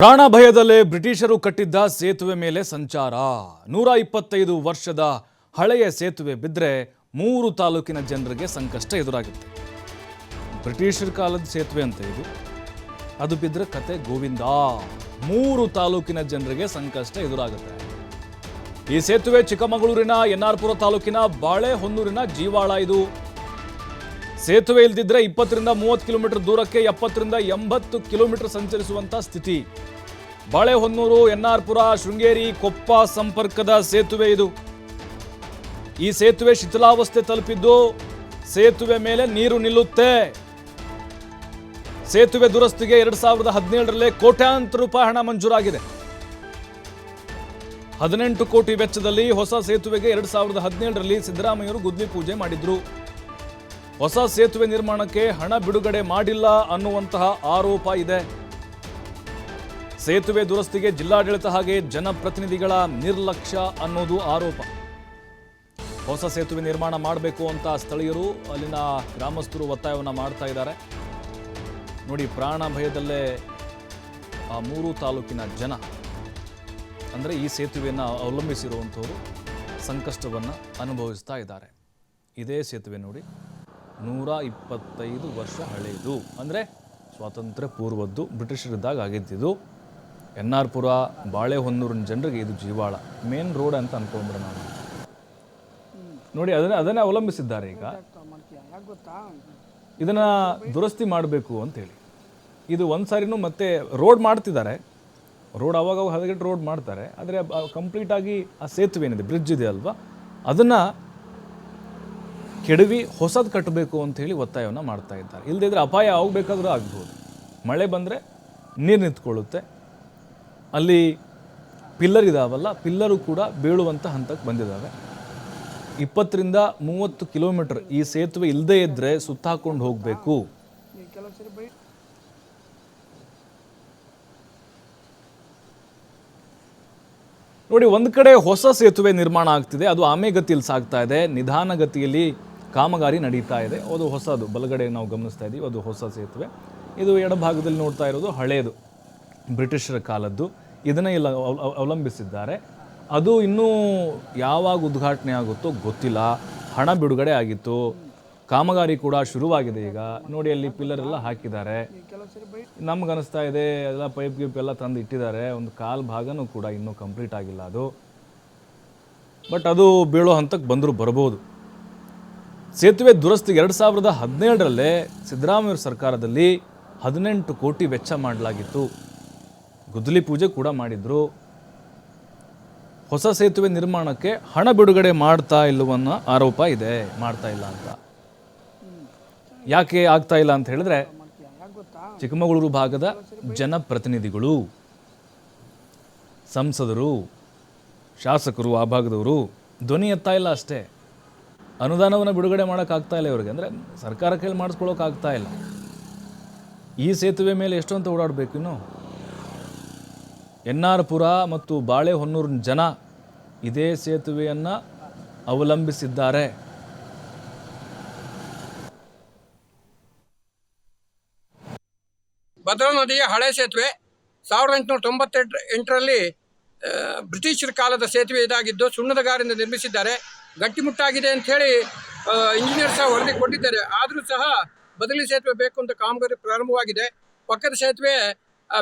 ಪ್ರಾಣ ಭಯದಲ್ಲೇ ಬ್ರಿಟಿಷರು ಕಟ್ಟಿದ್ದ ಸೇತುವೆ ಮೇಲೆ ಸಂಚಾರ. ನೂರ ಇಪ್ಪತ್ತೈದು ವರ್ಷದ ಹಳೆಯ ಸೇತುವೆ ಬಿದ್ದರೆ ಮೂರು ತಾಲೂಕಿನ ಜನರಿಗೆ ಸಂಕಷ್ಟ ಎದುರಾಗುತ್ತೆ. ಬ್ರಿಟಿಷರ ಕಾಲದ ಸೇತುವೆ ಅಂತ ಇದು. ಅದು ಬಿದ್ದರೆ ಕತೆ ಗೋವಿಂದ. ಮೂರು ತಾಲೂಕಿನ ಜನರಿಗೆ ಸಂಕಷ್ಟ ಎದುರಾಗುತ್ತೆ. ಈ ಸೇತುವೆ ಚಿಕ್ಕಮಗಳೂರಿನ ಎನ್ಆರ್ಪುರ ತಾಲೂಕಿನ ಬಾಳೆಹೊನ್ನೂರಿನ ಜೀವಾಳ ಇದು. ಸೇತುವೆ ಇಲ್ದಿದ್ರೆ ಇಪ್ಪತ್ತರಿಂದ ಮೂವತ್ತು ಕಿಲೋಮೀಟರ್ ದೂರಕ್ಕೆ ಎಪ್ಪತ್ತರಿಂದ ಎಂಬತ್ತು ಕಿಲೋಮೀಟರ್ ಸಂಚರಿಸುವಂತ ಸ್ಥಿತಿ. ಬಾಳೆಹೊನ್ನೂರು, ಎನ್ಆರ್ಪುರ, ಶೃಂಗೇರಿ, ಕೊಪ್ಪ ಸಂಪರ್ಕದ ಸೇತುವೆ ಇದು. ಈ ಸೇತುವೆ ಶಿಥಿಲಾವಸ್ಥೆ ತಲುಪಿದ್ದು ಸೇತುವೆ ಮೇಲೆ ನೀರು ನಿಲ್ಲುತ್ತೆ. ಸೇತುವೆ ದುರಸ್ತಿಗೆ ಎರಡು ಸಾವಿರದ ಹದಿನೇಳರಲ್ಲೇ ಕೋಟ್ಯಾಂತರ ರೂಪಾಯಿ ಹಣ ಮಂಜೂರಾಗಿದೆ. ಹದಿನೆಂಟು ಕೋಟಿ ವೆಚ್ಚದಲ್ಲಿ ಹೊಸ ಸೇತುವೆಗೆ ಎರಡು ಸಾವಿರದ ಹದಿನೇಳರಲ್ಲಿ ಸಿದ್ದರಾಮಯ್ಯರು ಗುದ್ಲಿ ಪೂಜೆ ಮಾಡಿದ್ರು. ಹೊಸ ಸೇತುವೆ ನಿರ್ಮಾಣಕ್ಕೆ ಹಣ ಬಿಡುಗಡೆ ಮಾಡಿಲ್ಲ ಅನ್ನುವಂತಹ ಆರೋಪ ಇದೆ. ಸೇತುವೆ ದುರಸ್ತಿಗೆ ಜಿಲ್ಲಾಡಳಿತ ಹಾಗೆ ಜನಪ್ರತಿನಿಧಿಗಳ ನಿರ್ಲಕ್ಷ್ಯ ಅನ್ನೋದು ಆರೋಪ. ಹೊಸ ಸೇತುವೆ ನಿರ್ಮಾಣ ಮಾಡಬೇಕು ಅಂತ ಸ್ಥಳೀಯರು ಅಲ್ಲಿನ ಗ್ರಾಮಸ್ಥರು ಒತ್ತಾಯವನ್ನು ಮಾಡ್ತಾ ಇದ್ದಾರೆ. ನೋಡಿ, ಪ್ರಾಣ ಭಯದಲ್ಲೇ ಆ ಮೂರು ತಾಲೂಕಿನ ಜನ. ಅಂದರೆ ಈ ಸೇತುವೆಯನ್ನು ಅವಲಂಬಿಸಿರುವಂಥವರು ಸಂಕಷ್ಟವನ್ನು ಅನುಭವಿಸ್ತಾ ಇದ್ದಾರೆ. ಇದೇ ಸೇತುವೆ ನೋಡಿ. ನೂರ ಇಪ್ಪತ್ತೈದು ವರ್ಷ ಹಳೆಯದು ಅಂದರೆ ಸ್ವಾತಂತ್ರ್ಯ ಪೂರ್ವದ್ದು ಬ್ರಿಟಿಷರಿದ್ದಾಗ ಆಗಿದ್ದಿದ್ದು. ಎನ್ ಆರ್ ಪುರ, ಬಾಳೆಹೊನ್ನೂರಿನ ಜನರಿಗೆ ಇದು ಜೀವಾಳ. ಮೇನ್ ರೋಡ್ ಅಂತ ಅನ್ಕೊಂಡ್ಬಿಡ ನಾನು ನೋಡಿ, ಅದನ್ನೇ ಅದನ್ನೇ ಅವಲಂಬಿಸಿದ್ದಾರೆ ಈಗ. ಇದನ್ನು ದುರಸ್ತಿ ಮಾಡಬೇಕು ಅಂತೇಳಿ. ಇದು ಒಂದು ಸಾರಿನೂ ಮತ್ತೆ ರೋಡ್ ಮಾಡ್ತಿದ್ದಾರೆ. ರೋಡ್ ಅವಾಗ ಹದಗೆಟ್ಟು ರೋಡ್ ಮಾಡ್ತಾರೆ. ಆದರೆ ಕಂಪ್ಲೀಟಾಗಿ ಆ ಸೇತುವೆ ಏನಿದೆ, ಬ್ರಿಡ್ಜ್ ಇದೆ ಅಲ್ವಾ? ಅದನ್ನು ಕೆಡವಿ ಹೊಸದು ಕಟ್ಟಬೇಕು ಅಂತ ಹೇಳಿ ಒತ್ತಾಯವನ್ನು ಮಾಡ್ತಾ ಇದ್ದಾರೆ. ಇಲ್ಲದಿದ್ದರೆ ಅಪಾಯ ಆಗಬೇಕಾದ್ರೂ ಆಗ್ಬೋದು. ಮಳೆ ಬಂದರೆ ನೀರು ನಿಂತ್ಕೊಳ್ಳುತ್ತೆ. ಅಲ್ಲಿ ಪಿಲ್ಲರ್ ಇದಾವಲ್ಲ, ಪಿಲ್ಲರು ಕೂಡ ಬೀಳುವಂಥ ಹಂತಕ್ಕೆ ಬಂದಿದ್ದಾವೆ ಇಪ್ಪತ್ತರಿಂದ ಮೂವತ್ತು ಕಿಲೋಮೀಟರ್ ಈ ಸೇತುವೆ ಇಲ್ಲದೇ ಇದ್ದರೆ ಸುತ್ತಾಕೊಂಡು ಹೋಗಬೇಕು. ನೋಡಿ, ಒಂದು ಕಡೆ ಹೊಸ ಸೇತುವೆ ನಿರ್ಮಾಣ ಆಗ್ತಿದೆ. ಅದು ಆಮೆಗತಿಯಲ್ಲಿ ಸಾಗ್ತಾ ಇದೆ. ನಿಧಾನಗತಿಯಲ್ಲಿ ಕಾಮಗಾರಿ ನಡೀತಾ ಇದೆ. ಅದು ಹೊಸದು. ಬಲಗಡೆ ನಾವು ಗಮನಿಸ್ತಾ ಇದ್ದೀವಿ. ಅದು ಹೊಸ ಸೇತುವೆ. ಇದು ಎಡಭಾಗದಲ್ಲಿ ನೋಡ್ತಾ ಇರೋದು ಹಳೆಯದು ಬ್ರಿಟಿಷರ ಕಾಲದ್ದು. ಇದನ್ನೇ ಇಲ್ಲ, ಅವ- ಅವ- ಅವಲಂಬಿಸಿದ್ದಾರೆ. ಅದು ಇನ್ನೂ ಯಾವಾಗ ಉದ್ಘಾಟನೆ ಆಗುತ್ತೋ ಗೊತ್ತಿಲ್ಲ. ಹಣ ಬಿಡುಗಡೆ ಆಗಿತ್ತು. ಕಾಮಗಾರಿ ಕೂಡ ಶುರುವಾಗಿದೆ ಈಗ. ನೋಡಿ, ಅಲ್ಲಿ ಪಿಲ್ಲರ್ ಎಲ್ಲ ಹಾಕಿದ್ದಾರೆ. ನಮ್ಗೆ ಅನಿಸ್ತಾ ಇದೆ. ಎಲ್ಲ ಪೈಪ್ ಗಿಪ್ ಎಲ್ಲ ತಂದು ಇಟ್ಟಿದ್ದಾರೆ. ಒಂದು ಕಾಲು ಭಾಗನೂ ಕೂಡ ಇನ್ನೂ ಕಂಪ್ಲೀಟ್ ಆಗಿಲ್ಲ ಅದು. ಬಟ್ ಅದು ಬೀಳೋ ಹಂತಕ್ಕೆ ಬಂದರೂ ಬರ್ಬೋದು. ಸೇತುವೆ ದುರಸ್ತಿಗೆ ಎರಡು ಸಾವಿರದ ಹದಿನೇಳರಲ್ಲೇ ಸಿದ್ದರಾಮಯ್ಯ ಸರ್ಕಾರದಲ್ಲಿ ಹದಿನೆಂಟು ಕೋಟಿ ವೆಚ್ಚ ಮಾಡಲಾಗಿತ್ತು. ಗುದ್ದಲಿ ಪೂಜೆ ಕೂಡ ಮಾಡಿದ್ರು. ಹೊಸ ಸೇತುವೆ ನಿರ್ಮಾಣಕ್ಕೆ ಹಣ ಬಿಡುಗಡೆ ಮಾಡ್ತಾ ಇಲ್ಲವನ್ನ ಆರೋಪ ಇದೆ. ಮಾಡ್ತಾ ಇಲ್ಲ ಅಂತ. ಯಾಕೆ ಆಗ್ತಾ ಇಲ್ಲ ಅಂತ ಹೇಳಿದ್ರೆ ಚಿಕ್ಕಮಗಳೂರು ಭಾಗದ ಜನಪ್ರತಿನಿಧಿಗಳು, ಸಂಸದರು, ಶಾಸಕರು, ಆ ಭಾಗದವರು ಧ್ವನಿ ಎತ್ತಾ ಇಲ್ಲ ಅಷ್ಟೇ. ಅನುದಾನವನ್ನು ಬಿಡುಗಡೆ ಮಾಡೋಕ್ಕಾಗ್ತಾ ಇಲ್ಲ ಇವ್ರಿಗೆ. ಅಂದರೆ ಸರ್ಕಾರ ಕೈಲಿ ಮಾಡಿಸ್ಕೊಳ್ಳೋಕ್ಕಾಗ್ತಾ ಇಲ್ಲ. ಈ ಸೇತುವೆ ಮೇಲೆ ಎಷ್ಟೊಂತ ಓಡಾಡಬೇಕು ಇನ್ನು? ಎನ್ ಆರ್ ಪುರ ಮತ್ತು ಬಾಳೆಹೊನ್ನೂರಿನ ಜನ ಇದೇ ಸೇತುವೆಯನ್ನು ಅವಲಂಬಿಸಿದ್ದಾರೆ. ಭದ್ರಾ ನದಿಯ ಹಳೆ ಸೇತುವೆ ಸಾವಿರದ ಎಂಟುನೂರ ತೊಂಬತ್ತೆಂಟು ಎಂಟರಲ್ಲಿ ಬ್ರಿಟಿಷರ ಕಾಲದ ಸೇತುವೆ ಇದಾಗಿದ್ದು ಸುಣ್ಣದ ಗಾರಿಂದ ನಿರ್ಮಿಸಿದ್ದಾರೆ. ಗಟ್ಟಿಮುಟ್ಟಾಗಿದೆ ಅಂತ ಹೇಳಿ ಇಂಜಿನಿಯರ್ ಸಹ ವರದಿ ಕೊಟ್ಟಿದ್ದಾರೆ. ಆದರೂ ಸಹ ಬದಲಿ ಸೇತುವೆ ಬೇಕು ಅಂತ ಕಾಮಗಾರಿ ಪ್ರಾರಂಭವಾಗಿದೆ. ಪಕ್ಕದ ಸೇತುವೆ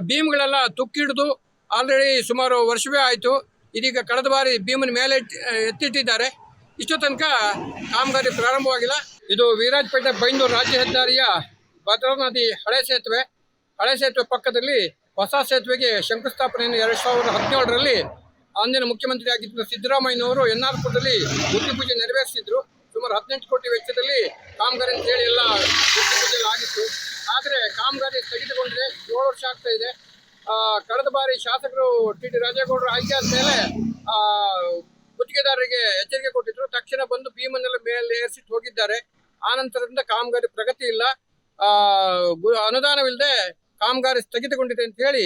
ಬೀಮ್ಗಳೆಲ್ಲ ತುಕ್ಕಿಡಿದು ಆಲ್ರೆಡಿ ಸುಮಾರು ವರ್ಷವೇ ಆಯಿತು. ಇದೀಗ ಕಳೆದ ಬಾರಿ ಭೀಮನ ಮೇಲೆ ಎತ್ತಿಟ್ಟಿದ್ದಾರೆ. ಇಷ್ಟು ತನಕ ಕಾಮಗಾರಿ ಪ್ರಾರಂಭವಾಗಿಲ್ಲ. ಇದು ವೀರಾಜಪೇಟೆ ಬೈಂದೂರು ರಾಜ್ಯ ಹೆದ್ದಾರಿಯ ಭದ್ರಾ ನದಿ ಹಳೆ ಸೇತುವೆ. ಹಳೆ ಸೇತುವೆ ಪಕ್ಕದಲ್ಲಿ ಹೊಸ ಸೇತುವೆಗೆ ಶಂಕುಸ್ಥಾಪನೆಯನ್ನು ಎರಡು ಸಾವಿರದ ಹದಿನೇಳರಲ್ಲಿ ಅಂದಿನ ಮುಖ್ಯಮಂತ್ರಿ ಆಗಿದ್ದ ಸಿದ್ದರಾಮಯ್ಯನವರು ಎನ್ ಆರ್ ಪುರದಲ್ಲಿ ಪೂಜೆ ನೆರವೇರಿಸಿದ್ರು. ಸುಮಾರು ಹದಿನೆಂಟು ಕೋಟಿ ವೆಚ್ಚದಲ್ಲಿ ಕಾಮಗಾರಿ ಅಂತ ಹೇಳಿ ಎಲ್ಲ ಆಗಿತ್ತು. ಆದರೆ ಕಾಮಗಾರಿ ಸ್ಥಗಿತಗೊಂಡ್ರೆ ಏಳು ವರ್ಷ ಆಗ್ತಾ ಇದೆ. ಕಳೆದ ಬಾರಿ ಶಾಸಕರು ಟಿ. ಡಿ. ರಾಜೇಗೌಡರು ಆಯ್ಕೆ ಆದ ಮೇಲೆ ಗುತ್ತಿಗೆದಾರರಿಗೆ ಎಚ್ಚರಿಕೆ ಕೊಟ್ಟಿದ್ರು. ತಕ್ಷಣ ಬಂದು ಭೀಮನ್ನೆಲ್ಲ ಮೇಲೆ ಏರಿಸಿಟ್ಟು ಹೋಗಿದ್ದಾರೆ. ಆ ನಂತರದಿಂದ ಕಾಮಗಾರಿ ಪ್ರಗತಿ ಇಲ್ಲ. ಅನುದಾನವಿಲ್ಲದೆ ಕಾಮಗಾರಿ ಸ್ಥಗಿತಗೊಂಡಿದೆ ಅಂತ ಹೇಳಿ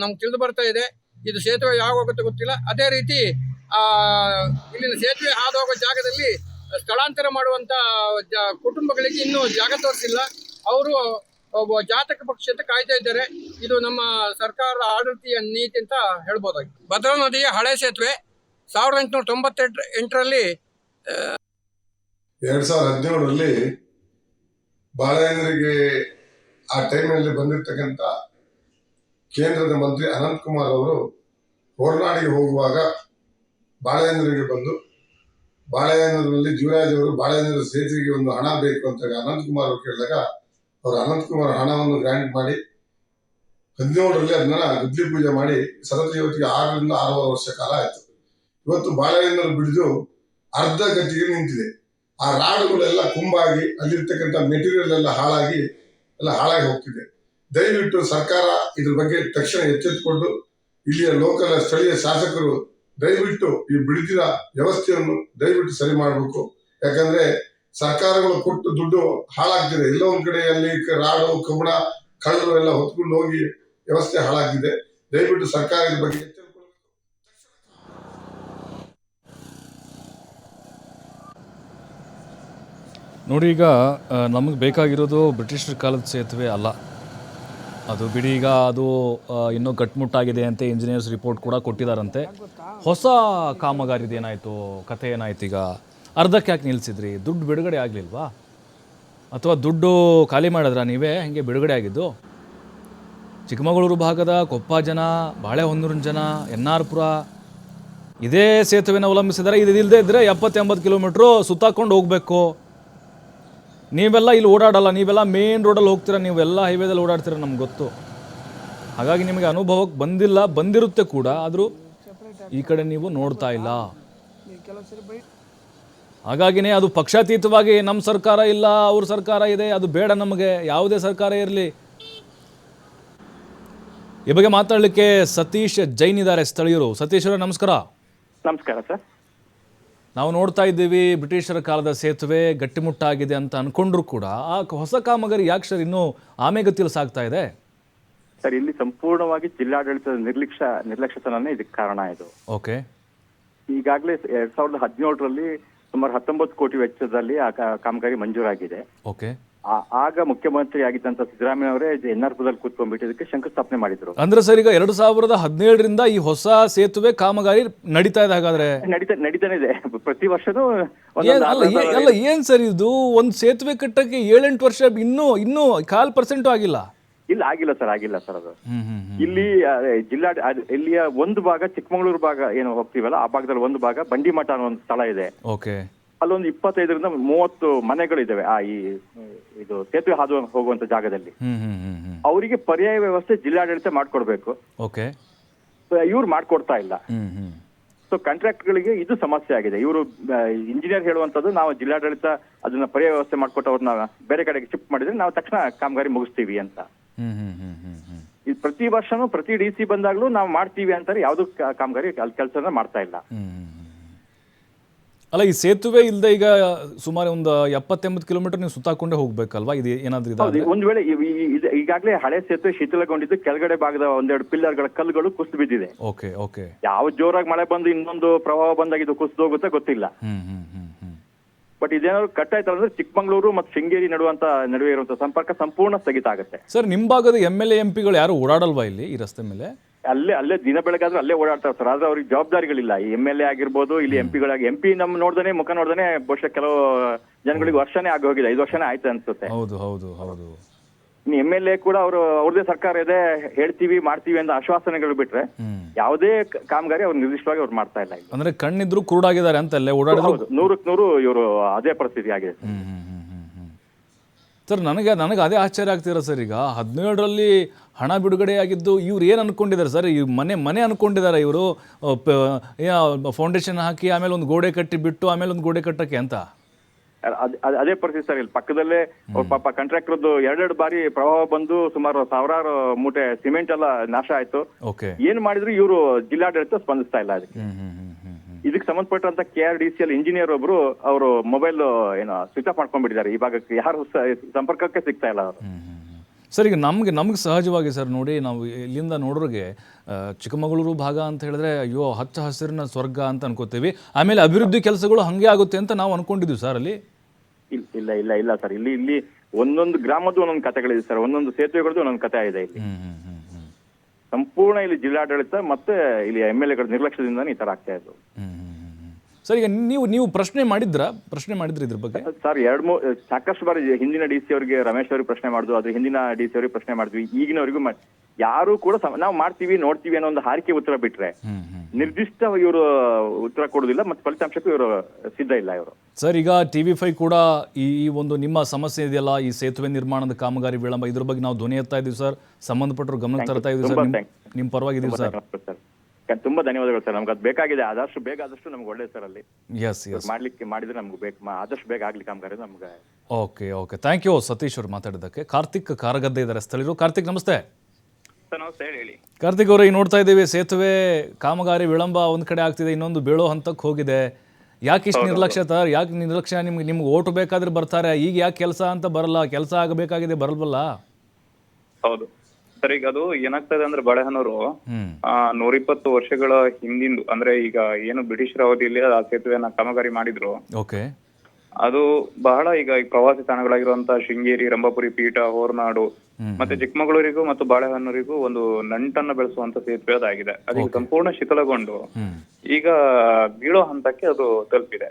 ನಮ್ಗೆ ತಿಳಿದು ಬರ್ತಾ ಇದೆ. ಇದು ಸೇತುವೆ ಯಾವಾಗ ಹೋಗುತ್ತೆ ಗೊತ್ತಿಲ್ಲ. ಅದೇ ರೀತಿ ಆ, ಇಲ್ಲಿನ ಸೇತುವೆ ಹಾದು ಹೋಗೋ ಜಾಗದಲ್ಲಿ ಸ್ಥಳಾಂತರ ಮಾಡುವಂತ ಜ- ಕುಟುಂಬಗಳಿಗೆ ಇನ್ನೂ ಜಾಗ ತೋರಿಸಿಲ್ಲ. ಅವರು ಜಾತಕ ಪಕ್ಷ ಅಂತ ಕಾಯ್ತಾ ಇದ್ದಾರೆ. ಇದು ನಮ್ಮ ಸರ್ಕಾರದ ಆಡಳಿತೀಯ ನೀತಿ ಅಂತ ಹೇಳ್ಬೋದಾಗಿದೆ ಭದ್ರಾ ನದಿಯ ಹಳೆ ಸೇತುವೆ ಸಾವಿರದ ಎಂಟುನೂರ ತೊಂಬತ್ತೆಂಟು ಎಂಟರಲ್ಲಿ ಎರಡ್ ಸಾವಿರದ ಹದಿನೇಳರಲ್ಲಿ ಬಾಳೆಹಣ್ಣರಿಗೆ ಆ ಟೈಮಲ್ಲಿ ಬಂದಿರತಕ್ಕಂಥ ಕೇಂದ್ರದ ಮಂತ್ರಿ ಅನಂತ್ ಕುಮಾರ್ ಅವರು ಹೊರನಾಡಿಗೆ ಹೋಗುವಾಗ ಬಾಳೆಯಂದ್ರಿಗೆ ಬಂದು ಬಾಳೆಹಣ್ಣರಲ್ಲಿ ಜೀವರಾಜ್ ಅವರು ಬಾಳೆಹಣ್ಣರ ಸೇತುವೆಗೆ ಒಂದು ಹಣ ಬೇಕು ಅಂತ ಅನಂತ್ ಕುಮಾರ್ ಅವರು ಕೇಳಿದಾಗ ಅವರು ಅನಂತ್ ಕುಮಾರ್ ಹಣವನ್ನು ಗ್ರ್ಯಾಂಟ್ ಮಾಡಿ ಹದಿನೇಳರಲ್ಲಿ ಅದನ್ನ ಗುದ್ಲಿ ಪೂಜೆ ಮಾಡಿ ಸರಸ್ವತಿ ಯುವತಿಗೆ ಆರರಿಂದ ಆರೂವರೆ ವರ್ಷ ಕಾಲ ಆಯಿತು. ಇವತ್ತು ಬಾಳೆಹಣ್ಣರು ಬಿಡಿದು ಅರ್ಧ ಗತಿಗೆ ನಿಂತಿದೆ. ಆ ರಾಡುಗಳೆಲ್ಲ ಕುಂಬಾಗಿ ಅಲ್ಲಿರ್ತಕ್ಕಂಥ ಮೆಟೀರಿಯಲ್ ಎಲ್ಲ ಹಾಳಾಗಿ ಎಲ್ಲ ಹಾಳಾಗಿ ಹೋಗ್ತಿದೆ. ದಯವಿಟ್ಟು ಸರ್ಕಾರ ಇದ್ರ ಬಗ್ಗೆ ತಕ್ಷಣ ಎಚ್ಚೆತ್ತುಕೊಂಡು ಇಲ್ಲಿಯ ಲೋಕಲ್ ಸ್ಥಳೀಯ ಶಾಸಕರು ದಯವಿಟ್ಟು ಈ ಬಿಡಿದಿರ ವ್ಯವಸ್ಥೆಯನ್ನು ದಯವಿಟ್ಟು ಸರಿ ಮಾಡಬೇಕು. ಯಾಕಂದ್ರೆ ಸರ್ಕಾರಗಳು ಕೊಟ್ಟು ದುಡ್ಡು ಹಾಳಾಗ್ತಿದೆ. ಎಲ್ಲೋ ಒಂದ್ ಕಡೆ ಅಲ್ಲಿ ರಾಡು ಕಬ್ಬಣ ಕಳ್ಳರು ಎಲ್ಲ ಹೊತ್ಕೊಂಡು ಹೋಗಿ ವ್ಯವಸ್ಥೆ ಹಾಳಾಗಿದೆ. ದಯವಿಟ್ಟು ಸರ್ಕಾರ ಇದ್ರ ಬಗ್ಗೆ ನೋಡಿ ಈಗ ನಮಗೆ ಬೇಕಾಗಿರೋದು ಬ್ರಿಟಿಷರ ಕಾಲದ ಸೇತುವೆ ಅಲ್ಲ. ಅದು ಬಿಡಿ, ಈಗ ಅದು ಇನ್ನೂ ಗಟ್ಮುಟ್ಟಾಗಿದೆ ಅಂತ ಇಂಜಿನಿಯರ್ಸ್ ರಿಪೋರ್ಟ್ ಕೂಡ ಕೊಟ್ಟಿದ್ದಾರಂತೆ ಹೊಸ ಕಾಮಗಾರಿದು ಏನಾಯಿತು, ಕಥೆ ಏನಾಯ್ತು ಈಗ? ಅರ್ಧಕ್ಕೆ ಯಾಕೆ ನಿಲ್ಲಿಸಿದ್ರಿ ದುಡ್ಡು ಬಿಡುಗಡೆ ಆಗಲಿಲ್ವಾ? ಅಥವಾ ದುಡ್ಡು ಖಾಲಿ ಮಾಡಿದ್ರಾ ನೀವೇ? ಹೀಗೆ ಬಿಡುಗಡೆ ಆಗಿದ್ದು? ಚಿಕ್ಕಮಗಳೂರು ಭಾಗದ ಕೊಪ್ಪ ಜನ, ಬಾಳೆಹೊನ್ನೂರಿನ ಜನ ಎನ್ ಆರ್ ಪುರ ಇದೇ ಸೇತುವೆನ ಅವಲಂಬಿಸಿದರೆ ಇದು ಇಲ್ಲದೆ ಇದ್ದರೆ ಎಪ್ಪತ್ತೆಂಬತ್ತು ಕಿಲೋಮೀಟ್ರು ಸುತ್ತಾಕೊಂಡು ಹೋಗಬೇಕು. ನೀವೆಲ್ಲ ಇಲ್ಲಿ ಓಡಾಡಲ್ಲ, ನೀವೆಲ್ಲ ಮೇನ್ ರೋಡಲ್ಲಿ ಹೋಗ್ತೀರಾ, ನೀವೆಲ್ಲ ಹೈವೇದಲ್ಲಿ ಓಡಾಡ್ತೀರ ನಮ್ಗೆ ಗೊತ್ತು. ಹಾಗಾಗಿ ನಿಮಗೆ ಅನುಭವಕ್ಕೆ ಬಂದಿಲ್ಲ, ಬಂದಿರುತ್ತೆ ಕೂಡ, ಆದರೂ ಈ ಕಡೆ ನೀವು ನೋಡ್ತಾ ಇಲ್ಲ. ಹಾಗಾಗಿನೇ ಅದು ಪಕ್ಷಾತೀತವಾಗಿ ನಮ್ಮ ಸರ್ಕಾರ ಇಲ್ಲ, ಅವ್ರ ಸರ್ಕಾರ ಇದೆ, ಅದು ಬೇಡ ನಮಗೆ, ಯಾವುದೇ ಸರ್ಕಾರ ಇರಲಿ. ಈ ಬಗ್ಗೆ ಮಾತಾಡಲಿಕ್ಕೆ ಸತೀಶ್ ಜೈನ್ ಇದ್ದಾರೆ, ಸ್ಥಳೀಯರು. ಸತೀಶ್ ಅವರೇ, ನಮಸ್ಕಾರ. ನಮಸ್ಕಾರ ಸರ್. ನಾವು ನೋಡ್ತಾ ಇದ್ದೀವಿ ಬ್ರಿಟಿಷರ ಕಾಲದ ಸೇತುವೆ ಗಟ್ಟಿಮುಟ್ಟಾಗಿದೆ ಅಂತ ಅನ್ಕೊಂಡ್ರು ಕೂಡ ಆ ಹೊಸ ಕಾಮಗಾರಿ ಯಾಕೆ ಸರ್ ಇನ್ನೂ ಆಮೆಗತಿಯಲ್ಲಿ ಸಾಗ್ತಾ ಇದೆ? ಸರ್ ಇಲ್ಲಿ ಸಂಪೂರ್ಣವಾಗಿ ಜಿಲ್ಲಾಡಳಿತದ ನಿರ್ಲಕ್ಷ್ಯ ನಿರ್ಲಕ್ಷ್ಯತನೇ ಇದಕ್ಕೆ ಕಾರಣ ಇದು. ಓಕೆ. ಈಗಾಗಲೇ ಎರಡ್ ಸಾವಿರದ ಹದಿನೇಳರಲ್ಲಿ ಸುಮಾರು ಹತ್ತೊಂಬತ್ತು ಕೋಟಿ ವೆಚ್ಚದಲ್ಲಿ ಆ ಕಾಮಗಾರಿ ಮಂಜೂರಾಗಿದೆ. ಓಕೆ. ಆಗ ಮುಖ್ಯಮಂತ್ರಿ ಆಗಿದ್ದಂತ ಸಿದ್ದರಾಮಯ್ಯ ಅವರೇ ಎನ್ ಆರ್ ಪುರದಲ್ಲಿ ಕೂತ್ಕೊಂಡ್ಬಿಟ್ಟು ಇದಕ್ಕೆ ಶಂಕುಸ್ಥಾಪನೆ ಮಾಡಿದ್ರು. ಅಂದ್ರೆ ಸರ್ ಈಗ ಎರಡು ಸಾವಿರದ ಹದಿನೇಳರಿಂದ ಈ ಹೊಸ ಸೇತುವೆ ಕಾಮಗಾರಿ ನಡೀತಾ ಇದೆ ಹಾಗಾದ್ರೆ? ನಡೀತಾ ನಡೀತಾನೆ ಇದೆ. ಪ್ರತಿ ವರ್ಷನೂ ಏನ್ ಒಂದೊಂದು ಅಲ್ಲ ಏ- ಅಲ್ಲ ಏನ್ ಸರ್ ಇದು? ಒಂದ್ ಸೇತುವೆ ಕಟ್ಟಕ್ಕೆ ಏಳೆಂಟು ವರ್ಷ ಇನ್ನೂ ಇನ್ನೂ ಕಾಲ್ ಪರ್ಸೆಂಟ್ ಆಗಿಲ್ಲ? ಇಲ್ಲ ಆಗಿಲ್ಲ ಸರ್ ಆಗಿಲ್ಲ ಸರ್ ಅದು. ಹ್ಮ್ ಹ್ಮ್ ಹ್ಮ್. ಇಲ್ಲಿ ಆ, ಜಿಲ್ಲಾ ಅದ್- ಇಲ್ಲಿಯ ಒಂದು ಭಾಗ ಚಿಕ್ಕಮಗಳೂರು ಭಾಗ ಏನು ಹೋಗ್ತೀವಲ್ಲ ಆ ಭಾಗದಲ್ಲಿ ಒಂದು ಭಾಗ ಬಂಡಿಮಠ ಅನ್ನೋ ಒಂದು ಸ್ಥಳ ಇದೆ. ಓಕೆ. ಅಲ್ಲೊಂದು ಇಪ್ಪತ್ತೈದರಿಂದ ಮೂವತ್ತು ಮನೆಗಳಿದ್ದಾವೆ ಆ ಈ ಇದು ಸೇತುವೆ ಹಾದು ಹೋಗುವಂತ ಜಾಗದಲ್ಲಿ. ಅವರಿಗೆ ಪರ್ಯಾಯ ವ್ಯವಸ್ಥೆ ಜಿಲ್ಲಾಡಳಿತ ಮಾಡ್ಕೊಡ್ಬೇಕು. ಓಕೆ. ಇವ್ರು ಮಾಡ್ಕೊಡ್ತಾ ಇಲ್ಲ. ಸೊ ಕಾಂಟ್ರಾಕ್ಟ್ ಸೊ ಗಳಿಗೆ ಇದು ಸಮಸ್ಯೆ ಆಗಿದೆ. ಇವರು ಇಂಜಿನಿಯರ್ ಹೇಳುವಂತದ್ದು ನಾವು ಜಿಲ್ಲಾಡಳಿತ ಅದನ್ನ ಪರ್ಯಾಯ ವ್ಯವಸ್ಥೆ ಮಾಡ್ಕೊಟ್ಟು ಅವ್ರನ್ನ ಬೇರೆ ಕಡೆಗೆ ಶಿಫ್ಟ್ ಮಾಡಿದ್ರೆ ನಾವು ತಕ್ಷಣ ಕಾಮಗಾರಿ ಮುಗಿಸ್ತೀವಿ ಅಂತ. ಪ್ರತಿ ವರ್ಷನೂ ಪ್ರತಿ ಡಿ ಸಿ ಬಂದಾಗ್ಲೂ ನಾವು ಮಾಡ್ತೀವಿ ಅಂತಾರೆ ಯಾವ್ದು ಕಾಮಗಾರಿ ಕೆಲಸನ ಮಾಡ್ತಾ ಇಲ್ಲ. ಅಲ್ಲ ಈ ಸೇತುವೆ ಇಲ್ಲದೆ ಈಗ ಸುಮಾರು ಒಂದು ಎಪ್ಪತ್ತೆಂಬತ್ತು ಕಿಲೋಮೀಟರ್ ನೀವು ಸುತ್ತಾಕೊಂಡೇ ಹೋಗ್ಬೇಕಲ್ವಾ? ಇದು ಏನಾದ್ರೂ ಹೌದು ಒಂದು ಒಂದ್ ವೇಳೆ ಈಗಾಗಲೇ ಇದು- ಹಳೆ ಸೇತುವೆ ಶಿಥಿಲಗೊಂಡಿದ್ದು ಕೆಳಗಡೆ ಭಾಗದ ಒಂದೆರಡು ಪಿಲ್ಲರ್ಗಳ ಕಲ್ಲುಗಳು ಕುಸಿದು ಬಿದ್ದಿದೆ. Okay okay. ಯಾವ ಜೋರಾಗಿ ಮಳೆ ಬಂದು ಇನ್ನೊಂದು ಪ್ರವಾಹ ಬಂದಾಗ ಇದು ಕುಸಿದು ಹೋಗುತ್ತೆ ಗೊತ್ತಿಲ್ಲ. ಹ್ಮ್ ಹ್ಮ್ ಹ್ಮ್ ಹ್ಮ್. ಬಟ್ ಇದೇನಾದ್ರು ಕಟ್ ಆಯ್ತಲ್ಲ ಅಂದ್ರೆ ಚಿಕ್ಕಮಂಗ್ಳೂರು ಮತ್ತು ಶೃಂಗೇರಿ ನಡುವಂತ ನಡುವೆ ಇರುವಂತ ಸಂಪರ್ಕ ಸಂಪೂರ್ಣ ಸ್ಥಗಿತ ಆಗುತ್ತೆ. ಸರ್ ನಿಮ್ಮ ಭಾಗದ ಎಂ ಎಲ್ ಎಂ ಪಿಗಳು ಯಾರು ಓಡಾಡಲ್ವಾ ಇಲ್ಲಿ ಈ ರಸ್ತೆ ಮೇಲೆ? ಅಲ್ಲೇ ಅಲ್ಲೇ ದಿನ ಬೆಳಗಾದ್ರೆ ಅಲ್ಲೇ ಓಡಾಡ್ತಾ ಇರ್ತಾರೆ ಆದ್ರೆ ಅವ್ರಿಗೆ ಜವಾಬ್ದಾರಿಗಳಿಲ್ಲ. ಈ ಎಂ ಎಲ್ ಎ ಆಗಿರ್ಬೋದು ಇಲ್ಲಿ ಎಂ ಪಿಗಳಾಗಿ ಎಂ ಪಿ ನಮ್ ನೋಡ್ದೇನೆ ಮುಖ ನೋಡ್ದೇನೆ ಬಹುಶಃ ಕೆಲವು ಜನಗಳಿಗೆ ವರ್ಷನೇ ಆಗಿ ಹೋಗಿದೆ ಐದು ವರ್ಷನೇ ಆಯ್ತು ಅನ್ಸುತ್ತೆ. ಹೌದು ಹೌದು ಹೌದು. ಇನ್ನು ಎಂ ಎಲ್ ಎ ಕೂಡ ಅವರು ಅವ್ರದೇ ಸರ್ಕಾರ ಇದೆ ಹೇಳ್ತೀವಿ ಮಾಡ್ತೀವಿ ಅಂತ ಆಶ್ವಾಸನೆಗಳು ಬಿಟ್ರೆ ಯಾವುದೇ ಕಾಮಗಾರಿ ಅವ್ರು ನಿರ್ದಿಷ್ಟವಾಗಿ ಅವ್ರು ಮಾಡ್ತಾ ಇಲ್ಲ ಅಂದ್ರೆ ಕಣ್ಣಿದ್ರು ಕುರುಡಾಗಿದ್ದಾರೆ ಅಂತ ಅಲ್ಲೇ ಓಡಾಡಿದ್ರು ನೂರಕ್ ನೂರು ಇವರು ಅದೇ ಪರಿಸ್ಥಿತಿ ಆಗಿದೆ ಹ್ಮ್ ಹ್ಮ್ ಹ್ಮ್ ಹ್ಮ್ ಹ್ಮ್ ಸರ್ ನನಗೆ ನನಗೆ ಅದೇ ಆಶ್ಚರ್ಯ ಆಗ್ತಿರ ಸರ್ ಈಗ ಹದಿನೇಳರಲ್ಲಿ ಹಣ ಬಿಡುಗಡೆಯಾಗಿದ್ದು ಇವ್ರು ಏನು ಅನ್ಕೊಂಡಿದ್ದಾರೆ ಸರ್ ಈ ಮನೆ ಮನೆ ಅನ್ಕೊಂಡಿದ್ದಾರೆ ಇವರು ಫೌಂಡೇಶನ್ ಹಾಕಿ ಆಮೇಲೆ ಒಂದು ಗೋಡೆ ಕಟ್ಟಿ ಬಿಟ್ಟು ಆಮೇಲೆ ಒಂದು ಗೋಡೆ ಕಟ್ಟಕ್ಕೆ ಅಂತ? ಅದ್- ಪರಿಸ್ಥಿತಿ ಸರ್ ಇಲ್ಲಿ ಪಕ್ಕದಲ್ಲೇ ಪಾಪ ಕಾಂಟ್ರಾಕ್ಟರ್ದು ಎರಡೆರಡು ಬಾರಿ ಪ್ರವಾಹ ಬಂದು ಸುಮಾರು ಸಾವಿರಾರು ಮೂಟೆ ಸಿಮೆಂಟ್ ಎಲ್ಲ ನಾಶ ಆಯ್ತು. ಏನ್ ಮಾಡಿದ್ರು ಇವರು ಜಿಲ್ಲಾಡಳಿತ ಸ್ಪಂದಿಸ್ತಾ ಇಲ್ಲ ಅದಕ್ಕೆ. ಇದಕ್ಕೆ ಸಂಬಂಧಪಟ್ಟಂತ ಕೆ ಆರ್ ಡಿ ಸಿ ಅಲ್ಲಿ ಇಂಜಿನಿಯರ್ ಒಬ್ರು ಅವರು ಮೊಬೈಲ್ ಏನೋ ಸ್ವಿಚ್ ಆಫ್ ಮಾಡ್ಕೊಂಡ್ಬಿಟ್ಟಿದ್ದಾರೆ. ಈ ಭಾಗಕ್ಕೆ ಯಾರು ಸಂಪರ್ಕಕ್ಕೆ ಸಿಗ್ತಾ ಇಲ್ಲ ಅವರು. ಸರ್ ಈಗ ನಮಗೆ ನಮ್ಗೆ ಸಹಜವಾಗಿ ಸರ್ ನೋಡಿ ನಾವು ಇಲ್ಲಿಂದ ನೋಡ್ರಿಗೆ ಚಿಕ್ಕಮಗಳೂರು ಭಾಗ ಅಂತ ಹೇಳಿದ್ರೆ ಅಯ್ಯೋ ಹಚ್ಚ ಹಸಿರಿನ ಸ್ವರ್ಗ ಅಂತ ಅನ್ಕೋತೀವಿ. ಆಮೇಲೆ ಅಭಿವೃದ್ಧಿ ಕೆಲಸಗಳು ಹಂಗೆ ಆಗುತ್ತೆ ಅಂತ ನಾವು ಅನ್ಕೊಂಡಿದ್ವಿ ಸರ್ ಅಲ್ಲಿ? ಇಲ್- ಇಲ್ಲ ಇಲ್ಲ ಇಲ್ಲ ಸರ್. ಇಲ್ಲಿ ಇಲ್ಲಿ ಒಂದೊಂದು ಗ್ರಾಮದ್ದು ಒಂದೊಂದು ಕಥೆಗಳಿದೆ ಸರ್. ಒಂದೊಂದು ಸೇತುವೆಗಳದ್ದು ಒಂದೊಂದು ಕಥೆ ಇದೆ ಇಲ್ಲಿ. ಸಂಪೂರ್ಣ ಇಲ್ಲಿ ಜಿಲ್ಲಾಡಳಿತ ಮತ್ತೆ ಇಲ್ಲಿ ಎಂ ಎಲ್ ಎಗಳ ನಿರ್ಲಕ್ಷ್ಯದಿಂದ ಈ ತರ ಆಗ್ತಾ ಹ್ಮ್. ಸರ್ ಈಗ ನೀವು ನೀವು ಪ್ರಶ್ನೆ ಮಾಡಿದ್ರ? ಪ್ರಶ್ನೆ ಮಾಡಿದ್ರ ಇದ್ರ ಬಗ್ಗೆ? ಸರ್ ಎರಡ್ ಮೂರ್ ಸಾಕಷ್ಟು ಬಾರಿ ಹಿಂದಿನ ಡಿ ಸಿ ಅವರಿಗೆ ರಮೇಶ್ ಅವ್ರಿಗೆ ಪ್ರಶ್ನೆ ಮಾಡಿದ್ವು ಅದು ಹಿಂದಿನ ಡಿ ಸಿ ಅವರಿಗೆ ಪ್ರಶ್ನೆ ಮಾಡಿದ್ವಿ. ಈಗಿನವರಿಗೂ ಯಾರು ಕೂಡ ನಾವು ಮಾಡ್ತೀವಿ ನೋಡ್ತೀವಿ ಅನ್ನೋ ಒಂದು ಹಾರಿಕೆ ಉತ್ತರ ಬಿಟ್ರೆ ನಿರ್ದಿಷ್ಟ ಇವರು ಉತ್ತರ ಕೊಡುದಿಲ್ಲ ಮತ್ತೆ ಫಲಿತಾಂಶಕ್ಕೂ ಇವರು ಸಿದ್ಧ ಇಲ್ಲ ಇವರು. ಸರ್ ಈಗ ಟಿ ವಿ ಫೈ ಕೂಡ ಈ ಒಂದು ನಿಮ್ಮ ಸಮಸ್ಯೆ ಇದೆಯಲ್ಲ ಈ ಸೇತುವೆ ನಿರ್ಮಾಣದ ಕಾಮಗಾರಿ ವಿಳಂಬ ಇದ್ರ ಬಗ್ಗೆ ನಾವು ಧ್ವನಿ ಎತ್ತಾ ಇದೀವಿ ಸರ್. ಸಂಬಂಧಪಟ್ಟರು ಗಮನ ತರ್ತಾ ಇದೀವಿ ಸರ್. ನಿಮ್ಮ ಪರವಾಗಿದ್ದೀವಿ ಸರ್. ತುಂಬಾ ಧನ್ಯವಾದಗಳು ಸರ್. ನಮ್ಗೆ ಅದು ಬೇಕಾಗಿದೆ. ಆದಷ್ಟು ಬೇಗ ಆದಷ್ಟು ನಮ್ಗೆ ಒಳ್ಳೆ ಸರ್ ಅಲ್ಲಿ. ಎಸ್ ಎಸ್ ಮಾಡ್ಲಿಕ್ಕೆ ಮಾಡಿದ್ರೆ ನಮ್ಗೆ ಬೇಕು ಮಾ- ಆದಷ್ಟು ಬೇಗ ಆಗ್ಲಿ ಕಾಮಗಾರಿ ನಮ್ಗೆ. Okay okay thank you Satish ಅವರು ಮಾತಾಡಿದ್ದಕ್ಕೆ. ಕಾರ್ತಿಕ್ ಕಾರಗದ್ದೆ ಇದಾರೆ ಸ್ಥಳೀಯರು. ಕಾರ್ತಿಕ್ ನಮಸ್ತೆ. ಕಾರ್ತಿಕ್ ಅವರು ಈಗ ನೋಡ್ತಾ ಇದ್ದೀವಿ ಸೇತುವೆ ಕಾಮಗಾರಿ ವಿಳಂಬ ಒಂದ್ ಕಡೆ ಆಗ್ತಿದೆ ಇನ್ನೊಂದು ಬೀಳೋ ಹಂತಕ್ಕೆ ಹೋಗಿದೆ. ಯಾಕೆ ಇಷ್ಟು ನಿರ್ಲಕ್ಷ್ಯ ಸರ್ ಯಾಕೆ ನಿರ್ಲಕ್ಷ್ಯ ನಿಮ್ಗೆ ನಿಮ್ಗೆ ಓಟು ಬೇಕಾದ್ರೆ ಬರ್ತಾರೆ ಈಗ ಯಾಕೆ ಕೆಲಸ ಅಂತ ಬರಲ್ಲ ಕೆಲಸ ಆಗಬೇಕಾಗಿದೆ ಬರಲ್ವಲ್ಲ? ಹೌದು. ಸರ್ ಈಗ ಅದು ಏನಾಗ್ತದೆ ಅಂದ್ರೆ ಬಾಳೆಹನೂರು ನೂರಿಪ್ಪತ್ತು ವರ್ಷಗಳ ಹಿಂದಿಂದು ಅಂದ್ರೆ ಈಗ ಏನು ಬ್ರಿಟಿಷರ ಅವಧಿಯಲ್ಲಿ ಆ ಸೇತುವೆಯನ್ನ ಕಾಮಗಾರಿ ಮಾಡಿದ್ರು. ಓಕೆ. ಅದು ಬಹಳ ಈಗ ಪ್ರವಾಸಿ ತಾಣಗಳಾಗಿರುವಂತಹ ಶೃಂಗೇರಿ ರಂಭಾಪುರಿ ಪೀಠ ಹೋರ್ನಾಡು ಮತ್ತೆ ಚಿಕ್ಕಮಗಳೂರಿಗೂ ಮತ್ತು ಬಾಳೆಹೊನ್ನೂರಿಗೂ ಒಂದು ನಂಟನ್ನು ಬೆಳೆಸುವಂತ ಸೇತುವೆ ಅದಾಗಿದೆ ಅದೀಗ ಸಂಪೂರ್ಣ ಶಿಥಿಲಗೊಂಡು ಈಗ ಬೀಳೋ ಹಂತಕ್ಕೆ ಅದು ತಲುಪಿದೆ.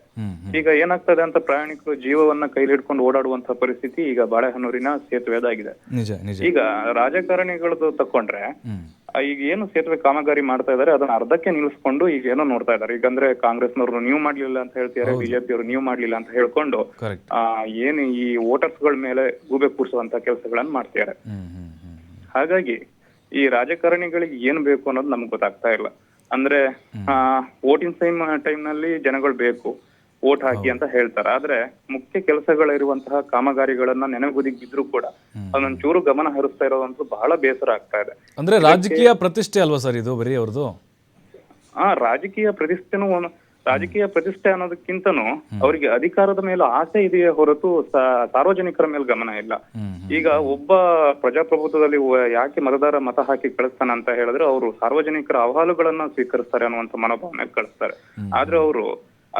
ಈಗ ಏನಾಗ್ತದೆ ಅಂತ ಪ್ರಯಾಣಿಕರು ಜೀವವನ್ನ ಕೈಲಿಡ್ಕೊಂಡು ಓಡಾಡುವಂತ ಪರಿಸ್ಥಿತಿ ಈಗ ಬಾಳೆಹೊನ್ನೂರಿನ ಸೇತುವೆದಾಗಿದೆ. ಈಗ ರಾಜಕಾರಣಿಗಳದ್ದು ತಕೊಂಡ್ರೆ ಈಗ ಏನು ಸೇತುವೆ ಕಾಮಗಾರಿ ಮಾಡ್ತಾ ಇದಾರೆ ಅದನ್ನ ಅರ್ಧಕ್ಕೆ ನಿಲ್ಲಿಸ್ಕೊಂಡು ಈಗ ಏನೋ ನೋಡ್ತಾ ಇದಾರೆ. ಈಗ ಅಂದ್ರೆ ಕಾಂಗ್ರೆಸ್ನವರು ನೀವು ಮಾಡ್ಲಿಲ್ಲ ಅಂತ ಹೇಳ್ತಿದಾರೆ ಬಿಜೆಪಿ ಅವರು ನೀವು ಮಾಡ್ಲಿಲ್ಲ ಅಂತ ಹೇಳ್ಕೊಂಡು ಆ ಏನು ಈ ವೋಟರ್ಸ್ಗಳ ಮೇಲೆ ಗೂಬೆ ಕೂರಿಸುವಂತ ಕೆಲಸಗಳನ್ನ ಮಾಡ್ತಿದ್ದಾರೆ ಹಾಗಾಗಿ ಈ ರಾಜಕಾರಣಿಗಳಿಗೆ ಏನ್ ಬೇಕು ಅನ್ನೋದು ನಮ್ಗೆ ಗೊತ್ತಾಗ್ತಾ ಇಲ್ಲ. ಅಂದ್ರೆ ಆ ವೋಟಿಂಗ್ ಟೈಮ್ ಟೈಮ್ನಲ್ಲಿ ಜನಗಳು ಬೇಕು. ವೋಟ್ ಹಾಕಿ ಅಂತ ಹೇಳ್ತಾರೆ. ಆದ್ರೆ ಮುಖ್ಯ ಕೆಲಸಗಳಿರುವಂತಹ ಕಾಮಗಾರಿಗಳನ್ನ ನೆನಗುದಿಗೆ ಬಿದ್ರು ಕೂಡ ಅದನ್ನ ಚೂರು ಗಮನ ಹರಿಸ್ತಾ ಇರೋದಂತೂ ಬಹಳ ಬೇಸರ ಆಗ್ತಾ ಇದೆ. ಅಂದ್ರೆ ರಾಜಕೀಯ ಪ್ರತಿಷ್ಠೆ ಅಲ್ವಾ ಸರ್ ಇದು ಬರೀ ಅವ್ರದ್ದು ಆ ರಾಜಕೀಯ ಪ್ರತಿಷ್ಠೆನೂ ಒಂದು ರಾಜಕೀಯ ಪ್ರತಿಷ್ಠೆ ಅನ್ನೋದಕ್ಕಿಂತನೂ ಅವರಿಗೆ ಅಧಿಕಾರದ ಮೇಲೆ ಆಸೆ ಇದೆಯೇ ಹೊರತು ಸಾರ್ವಜನಿಕರ ಮೇಲೆ ಗಮನ ಇಲ್ಲ. ಈಗ ಒಬ್ಬ ಪ್ರಜಾಪ್ರಭುತ್ವದಲ್ಲಿ ಯಾಕೆ ಮತದಾರ ಮತ ಹಾಕಿ ಕಳಿಸ್ತಾನೆ ಅಂತ ಹೇಳಿದ್ರೆ ಅವರು ಸಾರ್ವಜನಿಕರ ಅಹವಾಲುಗಳನ್ನ ಸ್ವೀಕರಿಸ್ತಾರೆ ಅನ್ನುವಂತ ಮನೋಭಾವನೆ ಕಳಿಸ್ತಾರೆ. ಆದ್ರೆ ಅವರು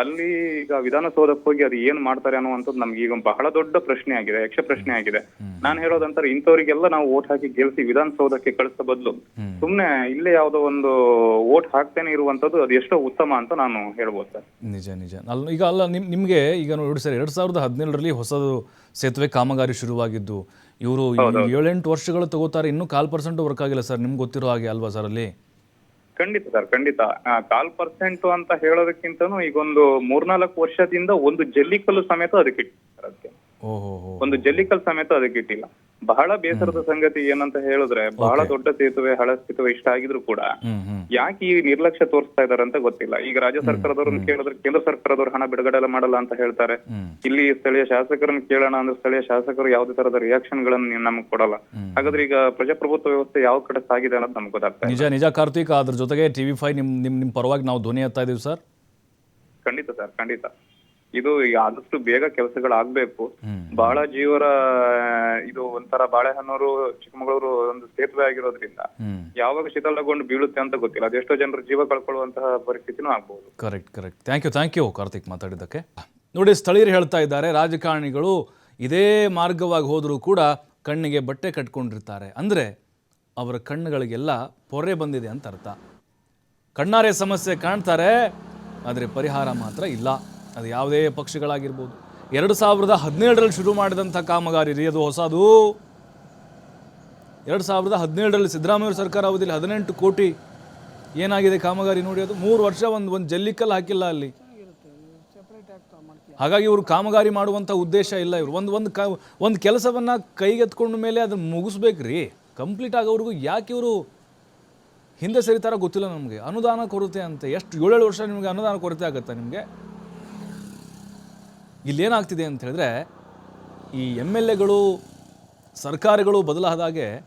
ಅಲ್ಲಿ ಈಗ ವಿಧಾನಸೌಧಕ್ಕೆ ಹೋಗಿ ಅದು ಏನ್ ಮಾಡ್ತಾರೆ ಅನ್ನುವಂಥದ್ದು ನಮ್ಗೆ ಈಗ ಬಹಳ ದೊಡ್ಡ ಪ್ರಶ್ನೆ ಆಗಿದೆ ಯಕ್ಷ ಪ್ರಶ್ನೆ ಆಗಿದೆ. ನಾನು ಹೇಳೋದಂತಾರೆ ಇಂಥವ್ರಿಗೆಲ್ಲ ನಾವು ಓಟ್ ಹಾಕಿ ಗೆಲ್ಸಿ ವಿಧಾನಸೌಧಕ್ಕೆ ಕಳಿಸ ಬದಲು. ಸುಮ್ನೆ ಇಲ್ಲೇ ಯಾವ್ದೋ ಒಂದು ವೋಟ್ ಹಾಕ್ತೇನೆ ಇರುವಂತದ್ದು ಅದು ಎಷ್ಟೋ ಉತ್ತಮ ಅಂತ ನಾನು ಹೇಳ್ಬೋದು ಸರ್. ನಿಜ ನಿಜ. ಅಲ್ಲ ಈಗ ಅಲ್ಲ ನಿಮ್ ನಿಮಗೆ ಈಗ ನೋಡಿ ಸರ್ ಎರಡು ಸಾವಿರದ ಹದಿನೇಳರಲ್ಲಿ ಹೊಸದು ಸೇತುವೆ ಕಾಮಗಾರಿ ಶುರುವಾಗಿದ್ದು. ಇವರು ಏಳೆಂಟು ವರ್ಷಗಳು ತಗೋತಾರೆ ಇನ್ನೂ ಕಾಲ್ ಪರ್ಸೆಂಟ್ ವರ್ಕ್ ಆಗಿಲ್ಲ ಸರ್ ನಿಮ್ಗೆ ಗೊತ್ತಿರೋ ಹಾಗೆ ಅಲ್ವಾ ಸರ್ ಅಲ್ಲಿ? ಖಂಡಿತ ಸರ್ ಖಂಡಿತ. ಕಾಲ್ ಪರ್ಸೆಂಟ್ ಅಂತ ಹೇಳೋದಕ್ಕಿಂತನೂ ಈಗ ಒಂದು ಮೂರ್ನಾಲ್ಕು ವರ್ಷದಿಂದ ಒಂದು ಜಲ್ಲಿಕಲ್ಲು ಸಮೇತ ಅದಕ್ಕೆ ಅದಕ್ಕೆ. ಒಂದು ಜಲ್ಲಿಕಲ್ ಸಮೇತ ಅದಕ್ಕೆ ಇಟ್ಟಿಲ್ಲ. ಬಹಳ ಬೇಸರದ ಸಂಗತಿ ಏನಂತ ಹೇಳಿದ್ರೆ ಬಹಳ ದೊಡ್ಡ ಸೇತುವೆ ಹಳ ಸೇತುವೆ ಇಷ್ಟ ಆಗಿದ್ರು ಕೂಡ ಯಾಕೆ ಈ ನಿರ್ಲಕ್ಷ್ಯ ತೋರಿಸ್ತಾ ಇದಾರೆ ಅಂತ ಗೊತ್ತಿಲ್ಲ. ಈಗ ರಾಜ್ಯ ಸರ್ಕಾರದವ್ರನ್ನ ಕೇಳಿದ್ರೆ ಕೇಂದ್ರ ಸರ್ಕಾರದವ್ರು ಹಣ ಬಿಡುಗಡೆ ಎಲ್ಲ ಮಾಡಲ್ಲ ಅಂತ ಹೇಳ್ತಾರೆ. ಇಲ್ಲಿ ಸ್ಥಳೀಯ ಶಾಸಕರನ್ನ ಕೇಳೋಣ ಅಂದ್ರೆ ಸ್ಥಳೀಯ ಶಾಸಕರು ಯಾವುದೇ ತರದ ರಿಯಾಕ್ಷನ್ ಗಳನ್ನ ನಮ್ಗೆ ಕೊಡಲ್ಲ. ಹಾಗಾದ್ರೆ ಈಗ ಪ್ರಜಾಪ್ರಭುತ್ವ ವ್ಯವಸ್ಥೆ ಯಾವ ಕಡೆ ಸಾಗಿದೆ ಅನ್ನೋದು ನಮ್ಗೆ ಗೊತ್ತಾಗ್ತದೆ ನಿಜ ನಿಜ ಕಾರ್ತಿಕ್ ಅದ್ರ ಜೊತೆಗೆ ಟಿವಿ ಫೈವ್ ನಿಮ್ ನಿಮ್ ನಿಮ್ ಪರವಾಗಿ ನಾವು ಧ್ವನಿ ಎತ್ತಾ ಇದೀವಿ ಸರ್ ಖಂಡಿತ ಸರ್ ಖಂಡಿತ. ಇದು ಆದಷ್ಟು ಬೇಗ ಕೆಲಸಗಳಾಗ್ಬೇಕು. ಬಹಳ ಜೀವರ ಇದು ಒಂಥರ ಬಾಳೆಹನ್ನೂರು ಚಿಕ್ಕಮಗಳೂರು ಒಂದು ಸೇತುವೆ ಆಗಿರೋದ್ರಿಂದ ಯಾವಾಗ ಶೀತಲಗೊಂಡು ಬೀಳುತ್ತೆ ಅಂತ ಗೊತ್ತಿಲ್ಲ. ಅದೆಷ್ಟೋ ಜನರು ಜೀವ ಕಳ್ಕೊಳ್ಳುವಂತಹ ಪರಿಸ್ಥಿತಿನೂ ಆಗ್ಬಹುದು correct correct thank you thank you Karthik ಮಾತಾಡಿದ್ದಕ್ಕೆ. ನೋಡಿ ಸ್ಥಳೀಯರು ಹೇಳ್ತಾ ಇದ್ದಾರೆ ರಾಜಕಾರಣಿಗಳು ಇದೇ ಮಾರ್ಗವಾಗಿ ಹೋದರೂ ಕೂಡ ಕಣ್ಣಿಗೆ ಬಟ್ಟೆ ಕಟ್ಕೊಂಡಿರ್ತಾರೆ. ಅಂದರೆ ಅವರ ಕಣ್ಣುಗಳಿಗೆಲ್ಲ ಪೊರೆ ಬಂದಿದೆ ಅಂತ ಅರ್ಥ. ಕಣ್ಣಾರೆ ಸಮಸ್ಯೆ ಕಾಣ್ತಾರೆ ಆದರೆ ಪರಿಹಾರ ಮಾತ್ರ ಇಲ್ಲ. ಅದು ಯಾವುದೇ ಪಕ್ಷಗಳಾಗಿರ್ಬೋದು. ಎರಡು ಸಾವಿರದ ಹದಿನೇಳರಲ್ಲಿ ಶುರು ಮಾಡಿದಂಥ ಕಾಮಗಾರಿ ರೀ ಅದು ಹೊಸದು. ಎರಡು ಸಾವಿರದ ಹದಿನೇಳರಲ್ಲಿ ಸಿದ್ದರಾಮಯ್ಯ ಸರ್ಕಾರ ಅವಧಿಯಲ್ಲಿ ಹದಿನೆಂಟು ಕೋಟಿ ಏನಾಗಿದೆ ಕಾಮಗಾರಿ ನೋಡಿ ಅದು? ಮೂರು ವರ್ಷ ಒಂದು ಒಂದು ಜಲ್ಲಿಕಲ್ ಹಾಕಿಲ್ಲ ಅಲ್ಲಿ. ಹಾಗಾಗಿ ಇವರು ಕಾಮಗಾರಿ ಮಾಡುವಂಥ ಉದ್ದೇಶ ಇಲ್ಲ ಇವರು. ಒಂದು ಒಂದು ಕ, ಒಂದು ಕೆಲಸವನ್ನು ಕೈಗೆತ್ಕೊಂಡ ಮೇಲೆ ಅದನ್ನು ಮುಗಿಸ್ಬೇಕ್ರಿ ಕಂಪ್ಲೀಟ್ ಆಗೋವ್ರಿಗೂ ಯಾಕೆ ಇವರು ಹಿಂದೆ ಸರಿತಾರ ಗೊತ್ತಿಲ್ಲ ನಮಗೆ. ಅನುದಾನ ಕೊರತೆ ಅಂತೆ. ಎಷ್ಟು ಏಳೇಳು ವರ್ಷ ನಿಮಗೆ ಅನುದಾನ ಕೊರತೆ ಆಗುತ್ತಾ ನಿಮಗೆ? ಇಲ್ಲೇನಾಗ್ತಿದೆ ಅಂತ ಹೇಳಿದ್ರೆ, ಈ ಎಂ ಎಲ್ ಎಗಳು, ಸರ್ಕಾರಗಳು ಬದಲಾದಾಗೆ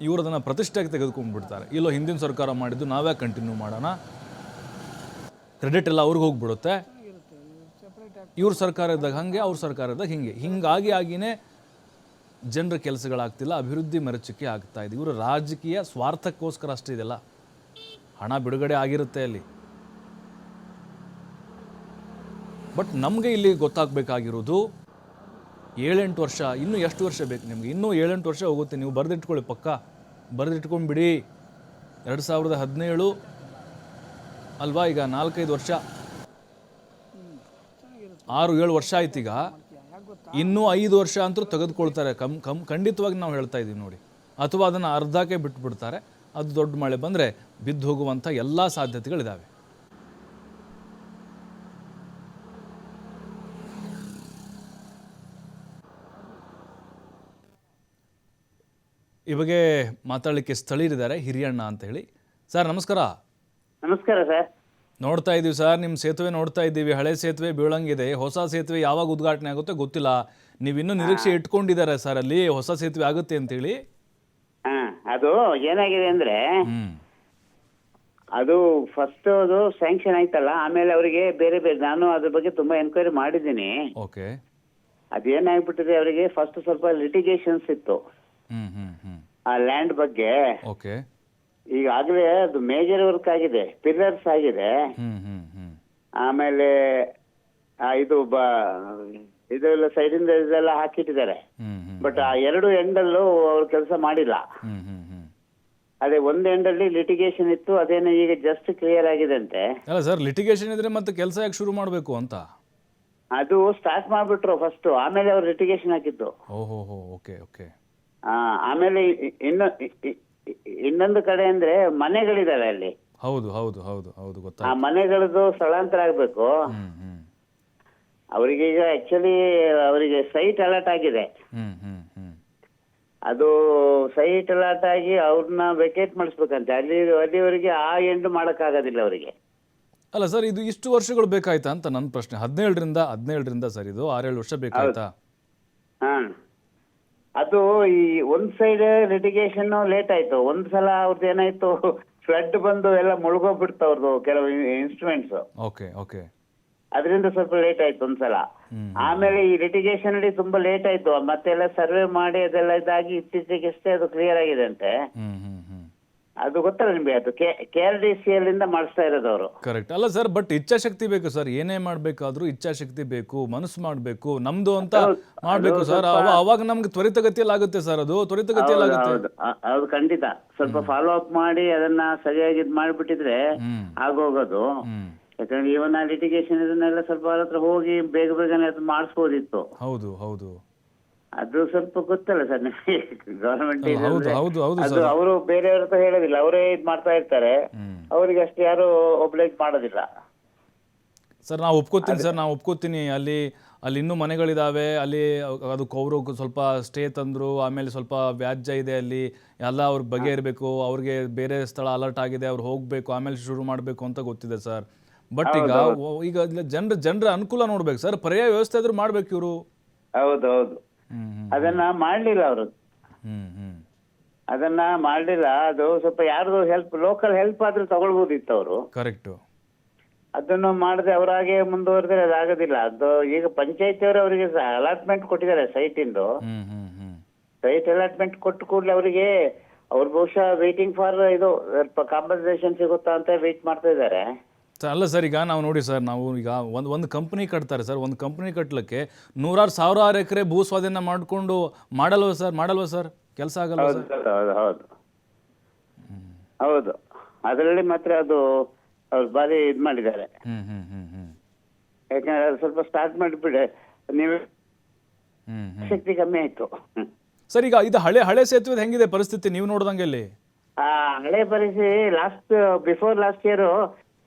ಇವರು ಅದನ್ನು ಪ್ರತಿಷ್ಠೆಗೆ ತೆಗೆದುಕೊಂಡ್ಬಿಡ್ತಾರೆ. ಇಲ್ಲೋ ಹಿಂದಿನ ಸರ್ಕಾರ ಮಾಡಿದ್ದು ನಾವೇ ಕಂಟಿನ್ಯೂ ಮಾಡೋಣ. ಕ್ರೆಡಿಟ್ ಎಲ್ಲ ಅವ್ರಿಗೆ ಹೋಗ್ಬಿಡುತ್ತೆ. ಇವ್ರ ಸರ್ಕಾರ ಇದ್ದಾಗ ಹಾಗೆ, ಅವ್ರ ಸರ್ಕಾರ ಇದ್ದಾಗ ಹಿಂಗೆ. ಹಿಂಗಾಗಿ ಆಗಿನೇ ಜನರ ಕೆಲಸಗಳಾಗ್ತಿಲ್ಲ, ಅಭಿವೃದ್ಧಿ ಮೆರಚಿಕೆ ಆಗ್ತಾ ಇದೆ. ಇವರು ರಾಜಕೀಯ ಸ್ವಾರ್ಥಕ್ಕೋಸ್ಕರ ಅಷ್ಟೇ ಇದೆಲ್ಲ. ಹಣ ಬಿಡುಗಡೆ ಆಗಿರುತ್ತೆ ಅಲ್ಲಿ. ಬಟ್ ನಮಗೆ ಇಲ್ಲಿ ಗೊತ್ತಾಗಬೇಕಾಗಿರೋದು ಏಳೆಂಟು ವರ್ಷ, ಇನ್ನೂ ಎಷ್ಟು ವರ್ಷ ಬೇಕು ನಿಮಗೆ? ಇನ್ನೂ ಏಳೆಂಟು ವರ್ಷ ಹೋಗುತ್ತೆ, ನೀವು ಬರೆದಿಟ್ಕೊಳ್ಳಿ ಪಕ್ಕ. ಬರೆದಿಟ್ಕೊಂಡ್ಬಿಡಿ. ಎರಡು ಸಾವಿರದ ಹದಿನೇಳು ಅಲ್ವಾ ಈಗ ನಾಲ್ಕೈದು ವರ್ಷ? ಆರು, ಏಳು ವರ್ಷ ಆಯ್ತು ಈಗ. ಇನ್ನೂ ಐದು ವರ್ಷ ಅಂತೂ ತೆಗೆದುಕೊಳ್ತಾರೆ. ಕಮ್ ಕಮ್ ಖಂಡಿತವಾಗಿ ನಾವು ಹೇಳ್ತಾ ಇದ್ದೀವಿ ನೋಡಿ. ಅಥವಾ ಅದನ್ನು ಅರ್ಧಕ್ಕೆ ಬಿಟ್ಬಿಡ್ತಾರೆ. ಅದು ದೊಡ್ಡ ಮಳೆ ಬಂದರೆ ಬಿದ್ದು ಹೋಗುವಂಥ ಎಲ್ಲ ಸಾಧ್ಯತೆಗಳಿದ್ದಾವೆ ಈ ಬಗ್ಗೆ ಮಾತಾಡಲಿಕ್ಕೆ ಸ್ಥಳೀಯರಿದ್ದಾರೆ ಹಿರಿಯಣ್ಣ ಅಂತ ಹೇಳಿ. ಸರ್ ನಮಸ್ಕಾರ. ನಮಸ್ಕಾರ ಸರ್. ನೋಡ್ತಾ ಇದ್ದೀವಿ ಸರ್ ನಿಮ್ಮ ಸೇತುವೆ ನೋಡ್ತಾ ಇದ್ದೀವಿ ಹಳೆ ಸೇತುವೆ ಬೀಳಂಗಿದೆ. ಹೊಸ ಸೇತುವೆ ಯಾವಾಗ ಉದ್ಘಾಟನೆ ಆಗುತ್ತೆ ಗೊತ್ತಿಲ್ಲ. ನೀವು ಇನ್ನೂ ನಿರೀಕ್ಷೆ ಇಟ್ಕೊಂಡಿದ್ದಾರೆ ಸರ್ ಅಲ್ಲಿ. ಹೊಸ ಸೇತುವೆ ಆಗುತ್ತೆ ಅಂತೇಳಿ. ಹಾ ಅದು ಏನಾಗಿದೆ ಅಂದ್ರೆ ಹ್ಮ್. ಅದು ಫಸ್ಟ್ ಅದು ಸ್ಯಾಂಕ್ಷನ್ ಆಯ್ತಲ್ಲ ಆಮೇಲೆ ಅವರಿಗೆ ಬೇರೆ ಬೇರೆ ನಾನು ಅದ್ರ ಬಗ್ಗೆ ತುಂಬಾ ಎನ್ಕ್ವೈರಿ ಮಾಡಿದ್ದೀನಿ. ಓಕೆ ಅದೇನಾಗ್ಬಿಟ್ಟಿದೆ ಅವರಿಗೆ? ಫಸ್ಟ್ ಸ್ವಲ್ಪ ಲಿಟಿಗೇಷನ್ಸ್ ಇತ್ತು. ಹ್ಮ್ ಹ್ಮ್ ಹ್ಮ್. ಆ ಲ್ಯಾಂಡ್ ಬಗ್ಗೆ ಓಕೆ. ಈಗಾಗಲೇ ಅದು ಮೇಜರ್ ವರ್ಕ್ ಆಗಿದೆ ಪಿಲ್ಲರ್ಸ್ ಆಗಿದೆ. ಹ್ಮ್ ಹ್ಮ್ ಹ್ಮ್. ಆಮೇಲೆ ಆ, ಇದು ಬ ಇದೆಲ್ಲ ಸೈಡಿಂದ ಇದೆಲ್ಲ ಹಾಕಿಟ್ಟಿದ್ದಾರೆ. ಹ್ಮ್ ಹ್ಮ್ ಬಟ್ ಆ ಎರಡು ಎಂಡಲ್ಲೂ ಅವ್ರು ಕೆಲಸ ಮಾಡಿಲ್ಲ. ಹ್ಮ್ ಹ್ಮ್ ಹ್ಮ್. ಅದೇ ಒಂದ್ ಎಂಡಲ್ಲಿ ಲಿಟಿಗೇಷನ್ ಇತ್ತು ಅದೇನೋ ಈಗ ಜಸ್ಟ್ ಕ್ಲಿಯರ್ ಆಗಿದೆ ಅಲ್ಲ ಸರ್ ಲಿಟಿಗೇಷನ್ ಇದ್ರೆ ಮತ್ತೆ ಕೆಲಸ ಯಾಕೆ ಶುರು ಮಾಡಬೇಕು ಅಂತ? ಅದು ಸ್ಟಾರ್ಟ್ ಮಾಡಿಬಿಟ್ರು ಫಸ್ಟ್ ಆಮೇಲೆ ಅವ್ರು ಲಿಟಿಗೇಷನ್ ಹಾಕಿದ್ದು. ಓಹೋ ಓಕೆ ಓಕೆ. ಆಮೇಲೆ ಇನ್ನು ಇನ್ನೊಂದು ಕಡೆ ಅಂದ್ರೆ ಮನೆಗಳಿದಾವೆ ಅಲ್ಲಿ. ಹೌದು ಹೌದು ಹೌದು ಹೌದು ಆ ಗೊತ್ತಾಯ್ತು ಮನೆಗಳದ್ದು ಸ್ಥಳಾಂತರ ಆಗ್ಬೇಕು. ಹ್ಮ್ ಹ್ಮ್. ಅವರಿಗೆ ಈಗ ಆಕ್ಚುಲಿ ಅವರಿಗೆ ಸೈಟ್ ಅಲರ್ಟ್ ಆಗಿದೆ. ಹ್ಮ್ ಹ್ಮ್ ಹ್ಮ್. ಅದು ಸೈಟ್ ಅಲರ್ಟ್ ಆಗಿ ಅವ್ರನ್ನ ವೆಕೇಟ್ ಮಾಡಿಸ್ಬೇಕಂತೆ. ಅಲ್ಲಿ ಅಲ್ಲಿವರೆಗೆ ಆ ಎಂಡ್ ಮಾಡೋಕ್ಕಾಗೋದಿಲ್ಲ ಅವರಿಗೆ. ಅಲ್ಲ ಸರ್ ಇದು ಇಷ್ಟು ವರ್ಷಗಳು ಬೇಕಾಯ್ತಾ ಅಂತ ನನ್ನ ಪ್ರಶ್ನೆ. ಹದಿನೇಳರಿಂದ ಹದಿನೇಳರಿಂದ ಸರ್ ಇದು. ಆರೇಳು ವರ್ಷ ಬೇಕಾಯ್ತಾ? ಹಾ. ಅದು ಈ ಒಂದ್ ಸೈಡ್ ಲಿಟಿಗೇಷನ್ ಲೇಟ್ ಆಯ್ತು. ಒಂದ್ ಸಲ ಅವ್ರದ್ದು ಏನಾಯ್ತು ಫ್ಲಡ್ ಬಂದು ಎಲ್ಲ ಮುಳುಗೋಗ್ಬಿಡ್ತು ಅವ್ರದ್ದು ಕೆಲವು ಇನ್ಸ್ಟ್ರೂಮೆಂಟ್ಸ್ ಓಕೆ ಓಕೆ ಅದರಿಂದ ಸ್ವಲ್ಪ ಲೇಟ್ ಆಯ್ತು ಒಂದ್ ಸಲ. ಆಮೇಲೆ ಈ ಲಿಟಿಗೇಷನ್ ಅಲ್ಲಿ ತುಂಬಾ ಲೇಟ್ ಆಯ್ತು. ಮತ್ತೆಲ್ಲ ಸರ್ವೆ ಮಾಡಿ ಅದೆಲ್ಲ ಇದಾಗಿ ಇತ್ತೀಚೆಗಷ್ಟೇ ಅದು ಕ್ಲಿಯರ್ ಆಗಿದೆ ಅಂತೆ. ಅದು ಗೊತ್ತಲ್ಲ ನಿಮಗೆ ಅದು K R D C L ಇಂದ ಮಾಡಿಸ್ತಾ ಇರೋದು ಅವರು. ಕರೆಕ್ಟ್ ಅಲ್ಲ ಸರ್ ಬಟ್ ಇಚ್ಛಾಶಕ್ತಿ ಬೇಕು ಸರ್ ಏನೇ ಮಾಡಬೇಕಾದ್ರೂ ಇಚ್ಛಾಶಕ್ತಿ ಬೇಕು ಮನಸ್ಸು ಮಾಡಬೇಕು ನಮ್ದು ಅಂತ ಮಾಡಬೇಕು ಸರ್ ಅವಾಗ ನಮ್ಗೆ ತ್ವರಿತಗತಿಯಲ್ಲಿ ಆಗುತ್ತೆ ಸರ್ ಅದು. ತ್ವರಿತಗತಿಯಲ್ಲಿ ಆಗುತ್ತೆ ಅದು ಅ- ಖಂಡಿತ. ಸ್ವಲ್ಪ ಫಾಲೋ ಅಪ್ ಮಾಡಿ ಅದನ್ನ ಸರಿಯಾಗಿ ಇದು ಮಾಡಿಬಿಟ್ಟಿದ್ರೆ ಹ್ಮ್. ಆಗೋಗೋದು. ಹ್ಮ್. ಯಾಕಂದ್ರೆ ಇವನ್ ಲಿಟಿಗೇಷನ್ ಇದನ್ನೆಲ್ಲ ಸ್ವಲ್ಪ ಅವ್ರ ಹತ್ರ ಹೋಗಿ ಬೇಗ ಬೇಗನೆ ಅದು ಮಾಡಿಸ್ಬೋದಿತ್ತು. ಹೌದು ಹೌದು. ಅದು ಸ್ವಲ್ಪ ಗೊತ್ತಲ್ಲ ಸರ್ ನಿಮಗೆ ಗವರ್ಮೆಂಟ್ ಹೌದು ಹೌದು ಹೌದು ಅದು ಸರ್. ಅವರು ಬೇರೆಯವ್ರ ಹತ್ರ ಹೇಳೋದಿಲ್ಲ ಅವರೇ ಇದು ಮಾಡ್ತಾ ಇರ್ತಾರೆ. ಅವರಿಗೆ ಅವ್ರಿಗೆ ಅಷ್ಟು ಯಾರು ಒಬ್ಲೈಜ್ ಮಾಡೋದಿಲ್ಲ. ಸರ್ ನಾವು ಒಪ್ಕೋತೀನಿ ಸರ್ ನಾವು ಒಪ್ಕೋತೀನಿ. ಅಲ್ಲಿ ಅಲ್ಲಿ ಇನ್ನೂ ಮನೆಗಳಿದಾವೆ ಅಲ್ಲಿ ಅದು ಸ್ವಲ್ಪ ಸ್ಟೇ ತಂದರು ಆಮೇಲೆ ಸ್ವಲ್ಪ ವ್ಯಾಜ್ಯ ಇದೆ ಅಲ್ಲಿ ಎಲ್ಲ ಅವ್ರ ಬಗೆ ಇರಬೇಕು ಅವ್ರಿಗೆ ಬೇರೆ ಸ್ಥಳ ಅಲರ್ಟ್ ಆಗಿದೆ ಅವ್ರು ಹೋಗಬೇಕು ಆಮೇಲೆ ಶುರು ಮಾಡಬೇಕು ಅಂತ ಗೊತ್ತಿದೆ ಸರ್. ಬಟ್ ಈಗ ಒ- ಈಗ ಜನರ ಜನರ ಅನುಕೂಲ ನೋಡ್ಬೇಕು ಸರ್ ಪರ್ಯಾಯ ವ್ಯವಸ್ಥೆ ಆದ್ರೂ ಮಾಡ್ಬೇಕು ಇವರು. ಹೌದು ಹೌದು ಅದನ್ನ ಮಾಡ್ಲಿಲ್ಲ ಅವರು. ಅದನ್ನ ಮಾಡ್ಲಿಲ್ಲ ಅದು ಸ್ವಲ್ಪ ಯಾರ್ದು ಹೆಲ್ಪ್ ಲೋಕಲ್ ಹೆಲ್ಪ್ ಆದ್ರೂ ತಗೊಳ್ಬೋದಿತ್ತು ಅವರು. ಕರೆಕ್ಟ್ ಅದನ್ನು ಮಾಡದೆ ಅವರಾಗೆ ಮುಂದುವರೆದ್ರೆ ಅದಾಗೋದಿಲ್ಲ. ಅದು ಈಗ ಪಂಚಾಯತಿಯವರು ಅವರಿಗೆ ಅಲಾಟ್ಮೆಂಟ್ ಕೊಟ್ಟಿದ್ದಾರೆ ಸೈಟ್ ಇಂದು. ಸೈಟ್ ಅಲಾಟ್ಮೆಂಟ್ ಕೊಟ್ಟ ಕೂಡಲೇ ಅವರಿಗೆ ಅವ್ರು ಬಹುಶಃ ವೇಟಿಂಗ್ ಫಾರ್ ಇದು ಸ್ವಲ್ಪ ಕಾಂಪನ್ಸೇಷನ್ ಸಿಗುತ್ತಾ ಅಂತ ವೇಟ್ ಮಾಡ್ತಾ ಇದ್ದಾರೆ. ಸರ್ ಅಲ್ಲ ಸರ್ ಈಗ ನಾವು ನೋಡಿ ಸರ್ ನಾವು ಈಗ ಒಂದು ಒಂದು ಕಂಪ್ನಿ ಕಟ್ತಾರೆ ಸರ್ ಒಂದು ಕಂಪ್ನಿ ಕಟ್ಟಲಿಕ್ಕೆ ನೂರಾರು ಸಾವಿರಾರು ಎಕರೆ ಭೂ ಸ್ವಾಧೀನ ಮಾಡಿಕೊಂಡು ಮಾಡಲ್ವ ಸರ್ ಮಾಡಲ್ವ ಸರ್? ಕೆಲಸ ಆಗಲ್ಲ ಹೌದು ಸರ್? ಹೌದು ಹೌದು. ಹೌದು. ಅದರಲ್ಲಿ ಮಾತ್ರ ಅದು ಅವ್ರು ಬಾರಿ ಇದು ಮಾಡಿದ್ದಾರೆ. ಹ್ಮ್ ಹ್ಮ್ ಹ್ಮ್ ಯಾಕಂದ್ರೆ ಅದು ಸ್ವಲ್ಪ ಸ್ಟಾರ್ಟ್ ಮಾಡಿಬಿಡಿ ನೀವು ಶಕ್ತಿ ಕಮ್ಮಿ ಆಯ್ತು. ಸರ್ ಈಗ ಇದು ಹಳೆ ಹಳೆ ಸೇತುವೆ ಹೆಂಗಿದೆ ಪರಿಸ್ಥಿತಿ ನೀವು ನೋಡ್ದಂಗೆ ಇಲ್ಲಿ ಆ ಹಳೆ ಪರಿಸ್ಥಿತಿ ಲಾಸ್ಟ್ ಬಿಫೋರ್ ಲಾಸ್ಟ್ ಇಯರ್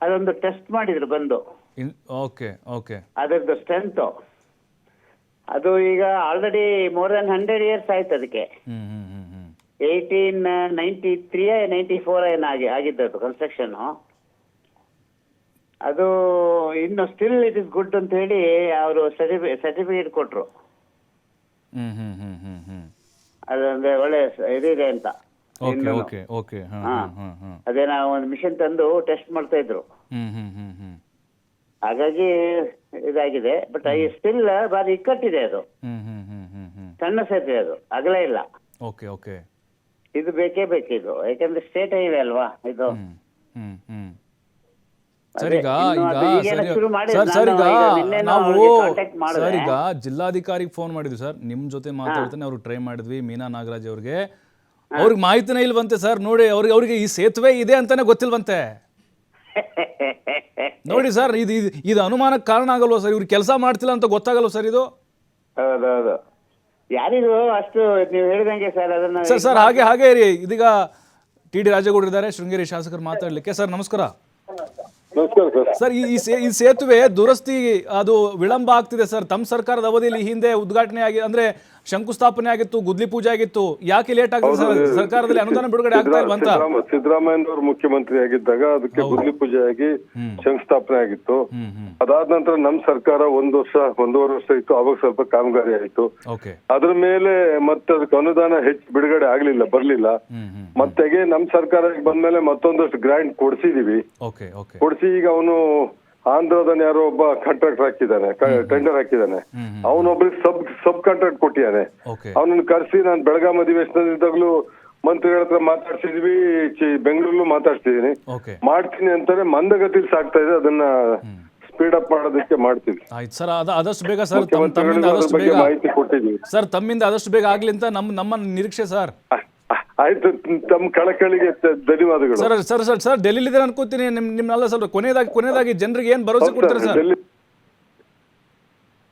ಅದೊಂದು ಟೆಸ್ಟ್ ಮಾಡಿದ್ರು ಬಂದು. ಓಕೆ ಓಕೆ ಅದರದ್ದು ಸ್ಟ್ರೆಂತ್ ಅದು ಈಗ already more than hundred years ಆಯ್ತು ಅದಕ್ಕೆ. Eighteen ninety three ninety four ಏನು ಆಗಿ ಆಗಿದ್ದದು ಕನ್ಸ್ಟ್ರಕ್ಷನ್ ಅದು ಇನ್ನು ಸ್ಟಿಲ್ ಇಟ್ ಇಸ್ ಗುಡ್ ಅಂತ ಹೇಳಿ ಅವರು ಸರ್ಟಿಫಿ ಸರ್ಟಿಫಿಕೇಟ್ ಕೊಟ್ರು. ಅದಂದ್ರೆ ಒಳ್ಳೆ ಇದಿದೆ ಅಂತ. ಓಕೆ ಓಕೆ ಓಕೆ ಹಾಂ ಹಾ. ಹಾಂ ಹಾಂ ಹಾಂ. ಅದೇ ನಾವು ಒಂದು ಮಿಷನ್ ತಂದು ಟೆಸ್ಟ್ ಮಾಡ್ತಾ ಇದ್ರು. ಹ್ಮ್ ಹ್ಮ್ ಹ್ಮ್ ಹ್ಮ್. ಹಾಗಾಗಿ ಇದಾಗಿದೆ. ಬಟ್ ಐ ಸ್ಟಿಲ್ ಬಾರಿ ಇಕ್ಕಟ್ಟಿದೆ ಅದು. ಹ್ಮ್ ಹ್ಮ್ ಹ್ಮ್ ಹ್ಮ್ ಹ್ಮ್. ಸಣ್ಣ ಸೇತುವೆ ಅದು. ಅಗಲ ಇಲ್ಲ. ಓಕೆ ಓಕೆ ಇದು ಬೇಕೇ ಬೇಕಿದು ಯಾಕಂದ್ರೆ ಸ್ಟೇಟ್ ಹೈವೇ ಅಲ್ವಾ ಇದು? ಹ್ಮ್ ಹ್ಮ್ ಹ್ಮ್. ಸರ್ ಈಗ ಇನ್ನು ಈಗೇನೋ ಶುರು ಮಾಡಿದ್ರು. ಸರ್ ಸರ್ ಈಗ ಈಗ ನಿನ್ನೆ ನಾವು ಅವ್ರಿಗೆ contact ಮಾಡಿದೆ. ಸರ್ ಈಗ ಜಿಲ್ಲಾಧಿಕಾರಿಗೆ ಫೋನ್ ಮಾಡಿದ್ವಿ ಸರ್. ನಿಮ್ಮ ಜೊತೆ ಮಾತಾಡ್ತಾನೆ ಅವ್ರು ಟ್ರೈ ಮಾಡಿದ್ವಿ. ಮೀನಾ ನಾಗರಾಜ್ ಅವ್ರಿಗೆ. ಅವ್ರಿಗೆ ಮಾಹಿತಿನೇ ಇಲ್ವಂತೆ ಸರ್. ನೋಡಿ ಅವ್ರಿಗೆ ಅವ್ರಿಗೆ ಈ ಸೇತುವೆ ಇದೆ ಅಂತಾನೆ ಗೊತ್ತಿಲ್ವಂತೆ. ನೋಡಿ ಸರ್ ಇದು ಇದು- ಇದು ಅನುಮಾನಕ್ಕೆ ಕಾರಣ ಆಗಲ್ವಾ ಸರ್? ಇವ್ರು ಕೆಲಸ ಮಾಡ್ತಿಲ್ಲ ಅಂತ ಗೊತ್ತಾಗಲ್ವ ಸರ್ ಇದು? ಹೌದೌದು. ಯಾರಿಗೂ ಅಷ್ಟು ನೀವು ಹೇಳಿದಂಗೆ ಸರ್ ಅದನ್ನ ಸರ್ ಸರ್ ಹಾಗೆ ಹಾಗೆ ಇರಿ. ಇದೀಗ ಟಿ ಡಿ ರಾಜೇಗೌಡರು ಇದ್ದಾರೆ ಶೃಂಗೇರಿ ಶಾಸಕರು ಮಾತಾಡ್ಲಿಕ್ಕೆ. ಸರ್ ನಮಸ್ಕಾರ. ನಮಸ್ಕಾರ ಸರ್. ಸರ್ ಈ ಈ ಸೇ- ಈ ಸೇತುವೆ ದುರಸ್ತಿ ಅದು ವಿಳಂಬ ಆಗ್ತಿದೆ ಸರ್. ತಮ್ಮ ಸರ್ಕಾರದ ಅವಧಿಯಲ್ಲಿ ಈ ಹಿಂದೆ ಉದ್ಘಾಟನೆ ಆಗಿ ಅಂದ್ರೆ ಶಂಕುಸ್ಥಾಪನೆ ಆಗಿತ್ತು ಗುದ್ಲಿ ಪೂಜೆ ಆಗಿತ್ತು. ಯಾಕೆ ಲೇಟ್ ಆಗ್ತಿದೆ ಸರ್? ಸರ್ಕಾರದಲ್ಲಿ ಅನುದಾನ ಬಿಡುಗಡೆ ಆಗ್ತಾ ಅಂತ ಸಿದ್ದರಾಮಯ್ಯನವರು ಮುಖ್ಯಮಂತ್ರಿ ಆಗಿದ್ದಾಗ ಅದಕ್ಕೆ ಗುದ್ಲಿ ಪೂಜೆ ಆಗಿ ಶಂಕುಸ್ಥಾಪನೆ ಆಗಿತ್ತು. ಅದಾದ ನಂತರ ನಮ್ ಸರ್ಕಾರ ಒಂದ್ ವರ್ಷ ಒಂದೂವರೆ ವರ್ಷ ಇತ್ತು. ಅವಾಗ ಸ್ವಲ್ಪ ಕಾಮಗಾರಿ ಆಯ್ತು. ಅದ್ರ ಮೇಲೆ ಮತ್ತೆ ಅದಕ್ಕೆ ಅನುದಾನ ಹೆಚ್ಚು ಬಿಡುಗಡೆ ಆಗ್ಲಿಲ್ಲ ಬರ್ಲಿಲ್ಲ. ಮತ್ತೆ ನಮ್ ಸರ್ಕಾರ ಬಂದ್ಮೇಲೆ ಮತ್ತೊಂದಷ್ಟು ಗ್ರಾಂಟ್ ಕೊಡ್ಸಿದೀವಿ. ಕೊಡ್ಸಿ ಈಗ ಅವನು ಆಂಧ್ರದನ್ ಯಾರೋ ಒಬ್ಬ ಕಾಂಟ್ರಾಕ್ಟರ್ ಹಾಕಿದ್ದಾನೆ ಟೆಂಡರ್ ಹಾಕಿದ್ದಾನೆ. ಅವನೊಬ್ಬರಿಗೆ ಅವನೊಬ್ರಿಗೆ ಸಬ್ ಸಬ್ ಕಾಂಟ್ರಾಕ್ಟ್ ಕೊಟ್ಟಿದ್ದಾನೆ. ಅವನನ್ನು ಕರೆಸಿ ನಾನು ಬೆಳಗಾಂ ಅಧಿವೇಶನದಿದ್ದಾಗಲೂ ಮಂತ್ರಿಗಳ ಹತ್ರ ಮಾತಾಡ್ಸಿದ್ವಿ ಬೆಂಗಳೂರಲ್ಲೂ ಮಾತಾಡ್ಸಿದೀನಿ ಓಕೆ ಮಾಡ್ತೀನಿ ಅಂತಾನೆ ಮಂದಗತಿಲಿ ಸಾಕ್ತಾ ಇದೆ ಅದನ್ನ ಸ್ಪೀಡ್ ಅಪ್ ಮಾಡೋದಕ್ಕೆ ಮಾಡ್ತೀವಿ. ಆಯ್ತು ಸರ್ ಅದ ಆದಷ್ಟು ಬೇಗ ಸರ್ ತಮ್ಮಿಂದ ಆದಷ್ಟು ಬೇಗ ಮಾಹಿತಿ ಕೊಟ್ಟಿದ್ದೀವಿ. ಸರ್ ತಮ್ಮಿಂದ ಆದಷ್ಟು ಬೇಗ ಆಗ್ಲಿ ಅಂತ ನಮ್ಮ ನಮ್ಮ ನಿರೀಕ್ಷೆ ಸರ್. ಆಯ್ತು ತಮ್ಮ ಕಳಕಳಿಗೆ ಧನ್ಯವಾದಗಳು. ಸರ್ ಸರ್ ಸರ್ ಸರ್ ಇದ್ದಾರೆ ಅನ್ಕೋತೀನಿ. ನಿಮ್ ನಿಮ್ಮನ್ನೆಲ್ಲ ಸ್ವಲ್ಪ ಕೊನೆಯದಾಗಿ ಕೊನೆಯದಾಗಿ ಜನರಿಗೆ ಏನ್ ಭರವಸೆ ಕೊಡ್ತಾರೆ ಸರ್?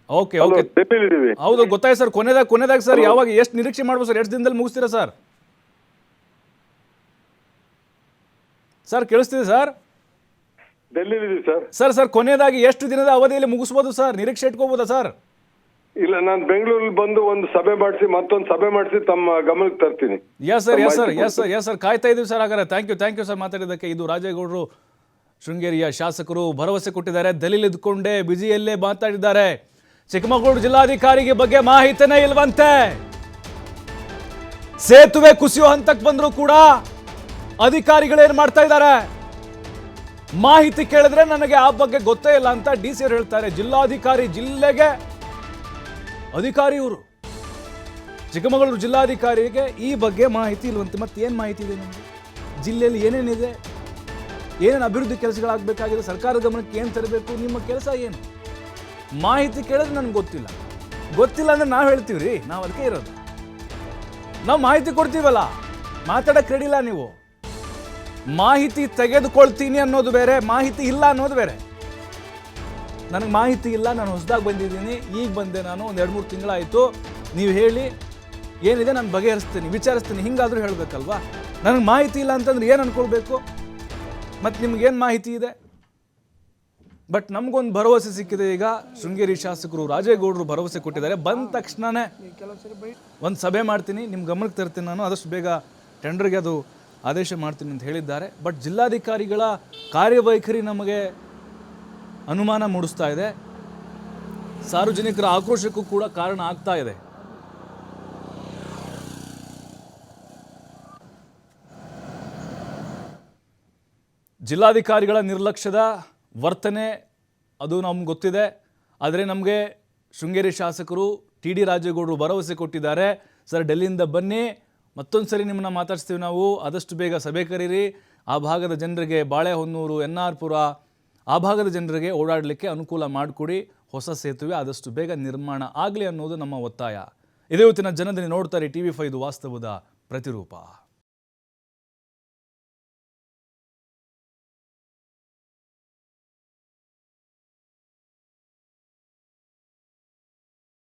Okay okay. ಹೌದು ಗೊತ್ತಾಯ್ತು ಸರ್ ಕೊನೆದಾಗ ಕೊನೆದಾಗ ಸರ್ ಯಾವಾಗ ಎಷ್ಟು ನಿರೀಕ್ಷೆ ಮಾಡ್ಬೋದು ಸರ್? ಎಷ್ಟು ದಿನದಲ್ಲಿ ಮುಗಿಸ್ತೀರಾ ಸರ್? ಸರ್ ಕೇಳಿಸ್ತಿದೆ sir? Delhi sir. Sir sir ಕೊನೆಯದಾಗಿ ಎಷ್ಟು ದಿನದ ಅವಧಿಯಲ್ಲಿ ಮುಗಿಸ್ಬೋದು ಸರ್? ನಿರೀಕ್ಷೆ ಇಟ್ಕೋಬೋದಾ ಸರ್? ಇಲ್ಲ ನಾನು ಬೆಂಗಳೂರಲ್ಲಿ ಬಂದು ಒಂದು ಸಭೆ ಮಾಡಿಸಿ ಮತ್ತೊಂದು ಸಭೆ ಮಾಡಿಸಿ ತಮ್ಮ ಗಮನಕ್ಕೆ ತರ್ತೀನಿ. Yes sir yes sir yes sir yes sir ಕಾಯ್ತಾ ಇದೀವಿ ಸರ್ ಹಾಗಾದ್ರೆ. Thank you thank you sir ಮಾತಾಡಿದ್ದಕ್ಕೆ. ಇದು ರಾಜೇಗೌಡರು ಶೃಂಗೇರಿಯ ಶಾಸಕರು ಭರವಸೆ ಕೊಟ್ಟಿದ್ದಾರೆ. ದಲಿಲ್ ಇದ್ಕೊಂಡೇ ಬಿಜಿಯಲ್ಲೇ ಮಾತಾಡಿದ್ದಾರೆ. ಚಿಕ್ಕಮಗಳೂರು ಜಿಲ್ಲಾಧಿಕಾರಿಗೆ ಬಗ್ಗೆ ಮಾಹಿತಿನೇ ಇಲ್ವಂತೆ. ಸೇತುವೆ ಕುಸಿಯೋ ಹಂತಕ್ಕೆ ಬಂದರೂ ಕೂಡ ಅಧಿಕಾರಿಗಳೇನು ಮಾಡ್ತಾ ಇದ್ದಾರೆ? ಮಾಹಿತಿ ಕೇಳಿದ್ರೆ ನನಗೆ ಆ ಬಗ್ಗೆ ಗೊತ್ತೇ ಇಲ್ಲ ಅಂತ ಡಿ ಸಿ ಹೇಳ್ತಾರೆ. ಜಿಲ್ಲಾಧಿಕಾರಿ ಜಿಲ್ಲೆಗೆ ಅಧಿಕಾರಿ ಇವರು ಚಿಕ್ಕಮಗಳೂರು ಜಿಲ್ಲಾಧಿಕಾರಿಗೆ ಈ ಬಗ್ಗೆ ಮಾಹಿತಿ ಇಲ್ವಂತೆ ಮತ್ತೆ ಏನು ಮಾಹಿತಿ ಇದೆ ನಿಮಗೆ? ಜಿಲ್ಲೆಯಲ್ಲಿ ಏನೇನಿದೆ? ಏನೇನು ಅಭಿವೃದ್ಧಿ ಕೆಲಸಗಳಾಗಬೇಕಾಗಿದೆ? ಸರ್ಕಾರದ ಗಮನಕ್ಕೆ ಏನು ತರಬೇಕು? ನಿಮ್ಮ ಕೆಲಸ ಏನು? ಮಾಹಿತಿ ಕೇಳಿದ್ರೆ ನನಗೆ ಗೊತ್ತಿಲ್ಲ. ಗೊತ್ತಿಲ್ಲ ಅಂದ್ರೆ ನಾವು ಹೇಳ್ತೀವಿ ರೀ ನಾವು ಅದಕ್ಕೆ ಇರೋದು. ನಾವು ಮಾಹಿತಿ ಕೊಡ್ತೀವಲ್ಲ ಮಾತಾಡಕ್ಕೆ ರೆಡಿಲ್ಲ ನೀವು. ಮಾಹಿತಿ ತೆಗೆದುಕೊಳ್ತೀನಿ ಅನ್ನೋದು ಬೇರೆ, ಮಾಹಿತಿ ಇಲ್ಲ ಅನ್ನೋದು ಬೇರೆ. ನನಗೆ ಮಾಹಿತಿ ಇಲ್ಲ, ನಾನು ಹೊಸದಾಗಿ ಬಂದಿದ್ದೀನಿ, ಈಗ ಬಂದೆ ನಾನು, ಒಂದು ಎರಡು ಮೂರು ತಿಂಗಳಾಯಿತು. ನೀವು ಹೇಳಿ, ಏನಿದೆ ನಾನು ಬಗೆಹರಿಸ್ತೀನಿ, ವಿಚಾರಿಸ್ತೀನಿ, ಹಿಂಗಾದರೂ ಹೇಳಬೇಕಲ್ವಾ? ನನಗೆ ಮಾಹಿತಿ ಇಲ್ಲ ಅಂತಂದ್ರೆ ಏನು ಅನ್ಕೊಳ್ಬೇಕು? ಮತ್ತು ನಿಮ್ಗೇನು ಮಾಹಿತಿ ಇದೆ? ಬಟ್ ನಮಗೊಂದು ಭರವಸೆ ಸಿಕ್ಕಿದೆ ಈಗ, ಶೃಂಗೇರಿ ಶಾಸಕರು ರಾಜೇಗೌಡರು ಭರವಸೆ ಕೊಟ್ಟಿದ್ದಾರೆ. ಬಂದ ತಕ್ಷಣನೇ ಒಂದು ಸಭೆ ಮಾಡ್ತೀನಿ ನಿಮ್ಮ ಗಮನಕ್ಕೆ ತರ್ತೀನಿ ನಾನು, ಆದಷ್ಟು ಬೇಗ ಟೆಂಡರ್ಗೆ ಅದು ಆದೇಶ ಮಾಡ್ತೀನಿ ಅಂತ ಹೇಳಿದ್ದಾರೆ. ಬಟ್ ಜಿಲ್ಲಾಧಿಕಾರಿಗಳ ಕಾರ್ಯವೈಖರಿ ನಮಗೆ ಅನುಮಾನ ಮೂಡಿಸ್ತಾ ಇದೆ. ಸಾರ್ವಜನಿಕರ ಆಕ್ರೋಶಕ್ಕೂ ಕೂಡ ಕಾರಣ ಆಗ್ತಾ ಇದೆ. ಜಿಲ್ಲಾಧಿಕಾರಿಗಳ ನಿರ್ಲಕ್ಷ್ಯದ ವರ್ತನೆ, ಅದು ನಮ್ಗೆ ಗೊತ್ತಿದೆ. ಆದರೆ ನಮಗೆ ಶೃಂಗೇರಿ ಶಾಸಕರು ಟಿ ಡಿ ರಾಜೇಗೌಡರು ಭರವಸೆ ಕೊಟ್ಟಿದ್ದಾರೆ. ಸರ್, ಡೆಲ್ಲಿಯಿಂದ ಬನ್ನಿ. ಮತ್ತೊಂದು ಸರಿ ನಿಮ್ಮನ್ನ ಮಾತಾಡ್ಸ್ತೀವಿ ನಾವು. ಆದಷ್ಟು ಬೇಗ ಸಭೆ ಕರೀರಿ. ಆ ಭಾಗದ ಜನರಿಗೆ ಬಾಳೆಹೊನ್ನೂರು, ಎನ್ ಆರ್ ಪುರ ಆ ಭಾಗದ ಜನರಿಗೆ ಓಡಾಡಲಿಕ್ಕೆ ಅನುಕೂಲ ಮಾಡಿಕೊಡಿ. ಹೊಸ ಸೇತುವೆ ಆದಷ್ಟು ಬೇಗ ನಿರ್ಮಾಣ ಆಗಲಿ ಅನ್ನೋದು ನಮ್ಮ ಒತ್ತಾಯ. ಇದೇ ಹೊತ್ತಿನ ಜನದಲ್ಲಿ ನೋಡ್ತಾರೆ ಟಿ ವಿ ಫೈದು ವಾಸ್ತವದ ಪ್ರತಿರೂಪ.